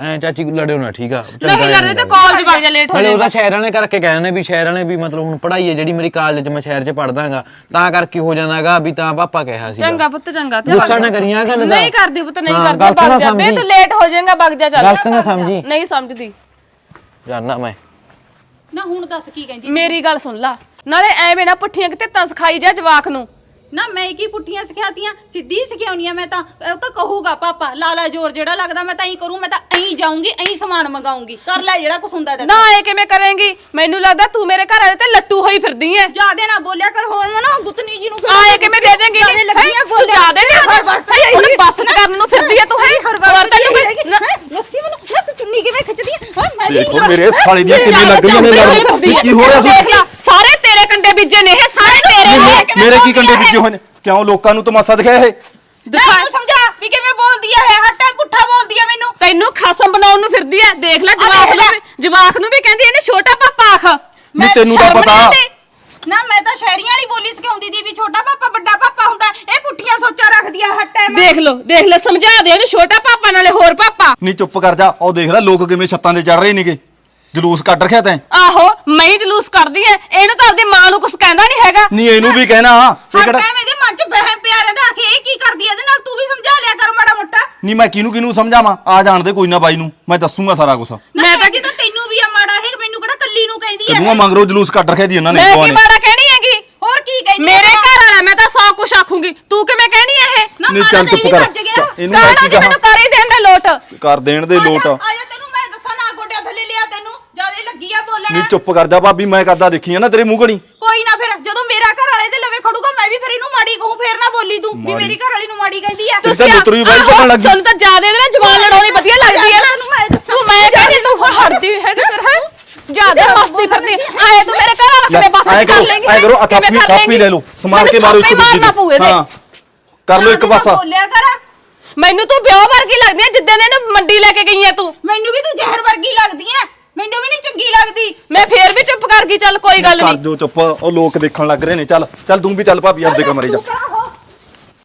ਐ ਚਾਚੀ ਲੜਿਓ ਨਾ ਠੀਕ ਆ? ਨਹੀਂ ਲੜਦੇ ਤੇ ਕਾਲਜ ਵਗ ਜਾ ਲੇਟ ਹੋ ਹਲੇ ਜਾਏਗਾ। ਉਹਦਾ ਸ਼ਹਿਰ ਵਾਲੇ ਕਰਕੇ ਕਹਿੰਦੇ ਨੇ ਵੀ ਸ਼ਹਿਰ ਵਾਲੇ ਵੀ ਮਤਲਬ ਹੁਣ ਪੜ੍ਹਾਈ ਹੈ ਜਿਹੜੀ ਮੇਰੀ ਕਾਲਜ 'ਚ ਮੈਂ ਸ਼ਹਿਰ 'ਚ ਪੜਦਾਗਾ ਤਾਂ ਕਰਕੇ ਹੋ ਜਾਂਦਾਗਾ ਵੀ ਤਾਂ ਪਾਪਾ ਕਿਹਾ ਸੀ ਚੰਗਾ ਪੁੱਤ ਚੰਗਾ। ਤੇ ਗੁੱਸਾ ਨਾ ਕਰੀਆਂ ਗੱਲ ਦਾ। ਨਹੀਂ ਕਰਦੀ ਪੁੱਤ ਨਹੀਂ ਹਾਂ, ਕਰਦੀ। ਗਲਤ ਨਾ ਵਗ ਜਾ। ਬੇ ਸਮਝੀ। ਤੂੰ ਲੇਟ ਹੋ ਜਾਏਗਾ ਵਗ ਜਾ ਚੱਲ। ਗਲਤ ਨਾ ਸਮਝੀ। ਨਹੀਂ ਸਮਝਦੀ। ਜਾਨਾ ਮੈਂ। ਨਾ ਹੁਣ ਦੱਸ ਕੀ ਕਹਿੰਦੀ ਮੇਰੀ ਗੱਲ ਸੁਣ ਲਾ। ਨਾਲੇ ਐਵੇਂ ਨਾ ਪੁੱਠੀਆਂ ਕਿਤੇ ਤਾਂ ਸਿਖਾਈ ਜਾ ਜਵਾਕ ਨੂੰ। ਨਾ ਮੈਂ ਕੀ ਪੁੱਠੀਆਂ ਸਿਖਾਤੀਆਂ ਸਿੱਧੀ ਸਿਖਾਉਣੀ ਆ ਮੈਂ ਤਾਂ। ਉਹ ਤਾਂ ਕਹੂਗਾ ਪਾਪਾ ਲਾਲਾ ਜੋਰ ਜਿਹੜਾ ਲੱਗਦਾ ਮੈਂ ਤਾਂ ਐਂ ਕਰੂੰ ਮੈਂ ਤਾਂ ਐਂ ਜਾਊਂਗੀ ਐਂ ਸਮਾਨ ਮੰਗਾਉਂਗੀ। ਕਰ ਲੈ ਜਿਹੜਾ ਕੁਛ ਹੁੰਦਾ ਤੇ ਨਾ ਇਹ ਕਿਵੇਂ ਕਰੇਂਗੀ? ਮੈਨੂੰ ਲੱਗਦਾ ਤੂੰ ਮੇਰੇ ਘਰ ਵਾਲੇ ਤੇ ਲੱਟੂ ਹੋਈ ਫਿਰਦੀ ਐ। ਜਿਆਦੇ ਨਾ ਬੋਲਿਆ ਕਰ ਹੋਰ ਨਾ ਗੁੱਤਨੀ ਜੀ ਨੂੰ ਫਿਰ ਆਏ ਕਿਵੇਂ ਦੇ ਦੇਂਗੀ? ਜ਼ਿਆਦੇ ਲੱਗੀਆਂ ਤੂੰ ਜ਼ਿਆਦੇ ਨਹੀਂ ਹੁਣ ਹੁਣ ਬੱਸ ਕਰਨ ਨੂੰ ਫਿਰਦੀ ਐ ਤੂੰ ਹੈ? ਹੋਰ ਤੈਨੂੰ ਕੋਈ- ਨਾ- ਲੱਸੀ ਮੈਨੂੰ ਨਾ ਤੂੰ ਚੁੰਨੀ ਕਿਵੇਂ ਖਿੱਚਦੀ ਵੀ ਦੇਖੋ ਮੇਰੇ ਸਾਲੇ ਦੀਆਂ ਕਿੰਨੀ ਲੱਗ ਗਈਆਂ ਨੇ ਲੜ ਕੀ ਹੋ ਰਿਹਾ ਸਾਰੇ ਤੇਰੇ ਕੰਡੇ ਬੀਜੇ ਨੇ ਇਹ ਨੇ ਮੇਰੇ ਕੀ ਕੰਡੇ ਵਿੱਚ ਹੋਏ ਨੇ? ਕਿਉਂ ਲੋਕਾਂ ਨੂੰ ਤਮਾਸ਼ਾ ਦਿਖਾਇਆ ਇਹ? ਦਿਖਾ ਸਮਝਾ ਵੀ ਕਿਵੇਂ ਬੋਲਦੀ ਆ ਇਹ? ਹਰ ਟਾਈਮ ਪੁੱਠਾ ਬੋਲਦੀ ਆ ਮੈਨੂੰ। ਤੈਨੂੰ ਖਸਮ ਬਣਾਉਣ ਨੂੰ ਫਿਰਦੀ ਐ ਦੇਖ ਲੈ ਜਵਾਕ ਨੂੰ ਵੀ ਜਵਾਕ ਨੂੰ ਵੀ ਕਹਿੰਦੀ ਇਹਨੇ ਛੋਟਾ ਪਾਪਾ ਆਖ। ਨਹੀਂ ਤੈਨੂੰ ਤਾਂ ਸ਼ਰਮ ਪਤਾ। ਆਉਂਦੀ? ਨਾ ਮੈਂ ਤਾਂ ਸ਼ਹਿਰੀਆਂ ਵਾਲੀ ਬੋਲੀ ਸਿਖਾਉਂਦੀ ਦੀ ਵੀ ਛੋਟਾ ਪਾਪਾ ਵੱਡਾ ਪਾਪਾ ਹੁੰਦਾ। ਇਹ ਪੁੱਠੀਆਂ ਸੋਚਾਂ ਰੱਖਦੀ ਆ ਹਰ ਟਾਈਮ ਦੇਖ ਲੋ ਦੇਖ ਲੈ ਸਮਝਾ ਦੇ। ਇਹਨੂੰ ਛੋਟਾ ਪਾਪਾ ਨਾਲੇ ਹੋਰ ਪਾਪਾ। ਨਹੀਂ ਚੁੱਪ ਕਰ ਜਾ। ਉਹ ਦੇਖ ਲੈ ਲੋਕ ਕਿਵੇਂ ਛੱਤਾਂ ਤੇ ਚੜ ਰਹੇ ਨੇਗੇ। ਜਲੂਸ ਕੱਢ ਰੱਖਿਆ ਤੈਂ? ਆਹੋ ਮੈਂ ਹੀ ਜਲੂਸ ਕਰਦੀ ਐ। ਇਹਨੂੰ ਤਾਂ ਆਪਦੀ ਮਾਂ ਨੂੰ ਕੁਝ ਕਹਿੰਦਾ ਨਹੀਂ ਹੈਗਾ। ਨਹੀਂ ਇਹਨੂੰ ਵੀ ਕਹਿਣਾ। ਇਹ ਹਰ ਕਿਹੜਾ ਟਾਈਮ ਇਹਦੇ ਮਨ 'ਚ ਵਹਿਮ ਪਿਆ ਰਹਿੰਦਾ ਕਿ ਇਹ ਕੀ ਕਰਦੀ ਆ ਇਹਦੇ ਨਾਲ ਤੂੰ ਵੀ ਸਮਝਾ ਲਿਆ ਕਰ ਮਾੜਾ ਮੋਟਾ। ਨਹੀਂ ਮੈਂ ਕਿਹਨੂੰ ਕਿਹਨੂੰ ਸਮਝਾਵਾਂ? ਆ ਜਾਣਦੇ ਕੋਈ ਨਾ ਬਾਈ ਨੂੰ। ਮੈਂ ਦੱਸੂਗਾ ਸਾਰਾ ਕੁਝ ਮੈਂ ਤਾਂ ਕਹਿੰਦੀ ਤਾਂ ਤੈਨੂੰ ਵੀ ਆ ਮਾੜਾ। ਇਹ ਮੈਨੂੰ ਕਿਹੜਾ ਕੱਲੀ ਨੂੰ ਕਹਿੰਦੀ ਆ ਤੈਨੂੰ ਮੰਗਰੋ ਜਲੂਸ ਕੱਢ ਰੱਖਿਆ ਜੀ ਇਹਨਾਂ ਨੇ ਮੈਂ ਕੀ ਮਾੜਾ ਕਹਿਣੀ ਹੈਗੀ। ਹੋਰ ਕੀ ਕਹਿੰਦੀ ਮੇਰੇ ਘਰ ਵਾਲਾ ਮੈਂ ਤਾਂ ਸੌ ਕੁਛ ਆਖੂੰਗੀ। ਤੂੰ ਕਿਵੇਂ ਕਹਿਣੀ ਐ ਇਹ? ਨਾ ਨਹੀਂ ਮਾੜਾ ਚੱਲ ਤਾਂ ਚੁੱਪ ਇਹ ਵੀ ਕਰ। ਭੱਜ ਗਿਆ। ਇਹਨੂੰ ਮੈਂ ਕੀ ਮੈਨੂੰ ਕਰ ਹੀ ਦੇਣ ਦਾ ਲੋਟ? ਕਰ ਦੇਣ ਦੇ ਲੋਟ। ਆ ਜਾ ਤੈਨੂੰ ਮੈਂ ਦੱਸਾਂ ਨਾ ਗੋਡਿਆਂ ਥੱਲੇ ਲਿਆ ਤੈਨੂੰ ਜ਼ਿਆਦਾ ਲੱਗੀ ਆ ਬੋਲਣਾ ਨਹੀਂ ਚੁੱਪ ਕਰ ਜਾ ਭਾਬੀ ਮੈਂ ਕਰਦਾ ਦੇਖੀ ਆ ਨਾ ਤੇਰੇ ਮੂੰਹ ਘਣੀ ਕੋਈ ਨਾ ਫਿਰ ਜਦੋਂ ਮੇਰਾ ਘਰ ਵਾਲੇ ਤੇ ਲਵੇ ਖੜੂਗਾ ਮੈਂ ਵੀ ਫਿਰ ਇਹਨੂੰ ਮਾੜੀ ਕਹੂੰ ਫੇਰ ਨਾ ਬੋਲੀ ਤੂੰ ਵੀ ਮਾੜੀ। ਮੇਰੀ ਘਰ ਵਾਲੀ ਨੂੰ ਮਾੜੀ ਕਹਿੰਦੀ ਆ। ਤੁਸੀਂ ਤਾਂ ਲੁੱਤਰੀ ਬਾਈ ਚੱਲਣ ਲੱਗੀ ਤੁਹਾਨੂੰ ਤਾਂ ਜ਼ਿਆਦਾ ਇਹਦੇ ਨਾਲ ਜਵਾਨ ਲੜਾਉਣੀ ਵਧੀਆ ਲੱਗਦੀ ਹੈ ਤੈਨੂੰ ਮੈਂ ਨਾ ਦੱਸਾਂ। ਤੂੰ ਮੈਂ ਕਹਿੰਦੀ ਤੂੰ ਹੈਗੀ ਫਿਰ ਹੈ? ਜ਼ਿਆਦਾ ਮਸਤੀ ਫਿਰਦੀ। ਆਏ ਤੂੰ ਮੇਰੇ ਘਰ ਵਾਲਾ ਕਿਵੇਂ ਬਸ ਐ ਕਰ ਕਰੋ ਲੇਂਗੀ ਐ ਕਰੋ ਆ ਕਿਵੇਂ ਥਾਪੀ ਕਰ ਥਾਪੀ ਲੇਂਗੀ? ਲੈ ਲਓ ਸਮਾਰ ਕੇ ਮਾਰੋ ਇੱਕ ਦੂਜੇ ਦੀ। ਇਹਦੇ। ਹਾਂ ਕਰ ਲਓ ਇੱਕ ਨਾ ਪਾਸਾ। ਬੋਲਿਆ ਕਰ। ਮੈਨੂੰ ਤੂੰ ਵਿਆਹ ਵਰਗੀ ਲੱਗਦੀ ਹੈ ਜਿੱਦਾਂ ਦੇ ਇਹਨੂੰ ਮੰਡੀ ਲੈ ਕੇ ਗਈ ਹੈ ਤੂੰ। ਮੈਨੂੰ ਵੀ ਤੂੰ ਜ਼ਹਿਰ ਵਰਗੀ ਲੱਗਦੀ ਐ ਮੈਨੂੰ ਵੀ ਨਹੀਂ ਚੰਗੀ ਲੱਗਦੀ। ਮੈਂ ਫੇਰ ਵੀ ਚੁੱਪ ਕਰ ਗਈ ਚੱਲ ਕੋਈ ਗੱਲ ਕਰ ਨਹੀਂ ਦਿਓ ਚੁੱਪ। ਉਹ ਲੋਕ ਦੇਖਣ ਲੱਗ ਰਹੇ ਨੇ ਚੱਲ ਚੱਲ ਤੂੰ ਵੀ ਚੱਲ ਭਾਬੀ ਆਪਦੇ ਕਮਰੇ ਤੂੰ ਕਿਹੜਾ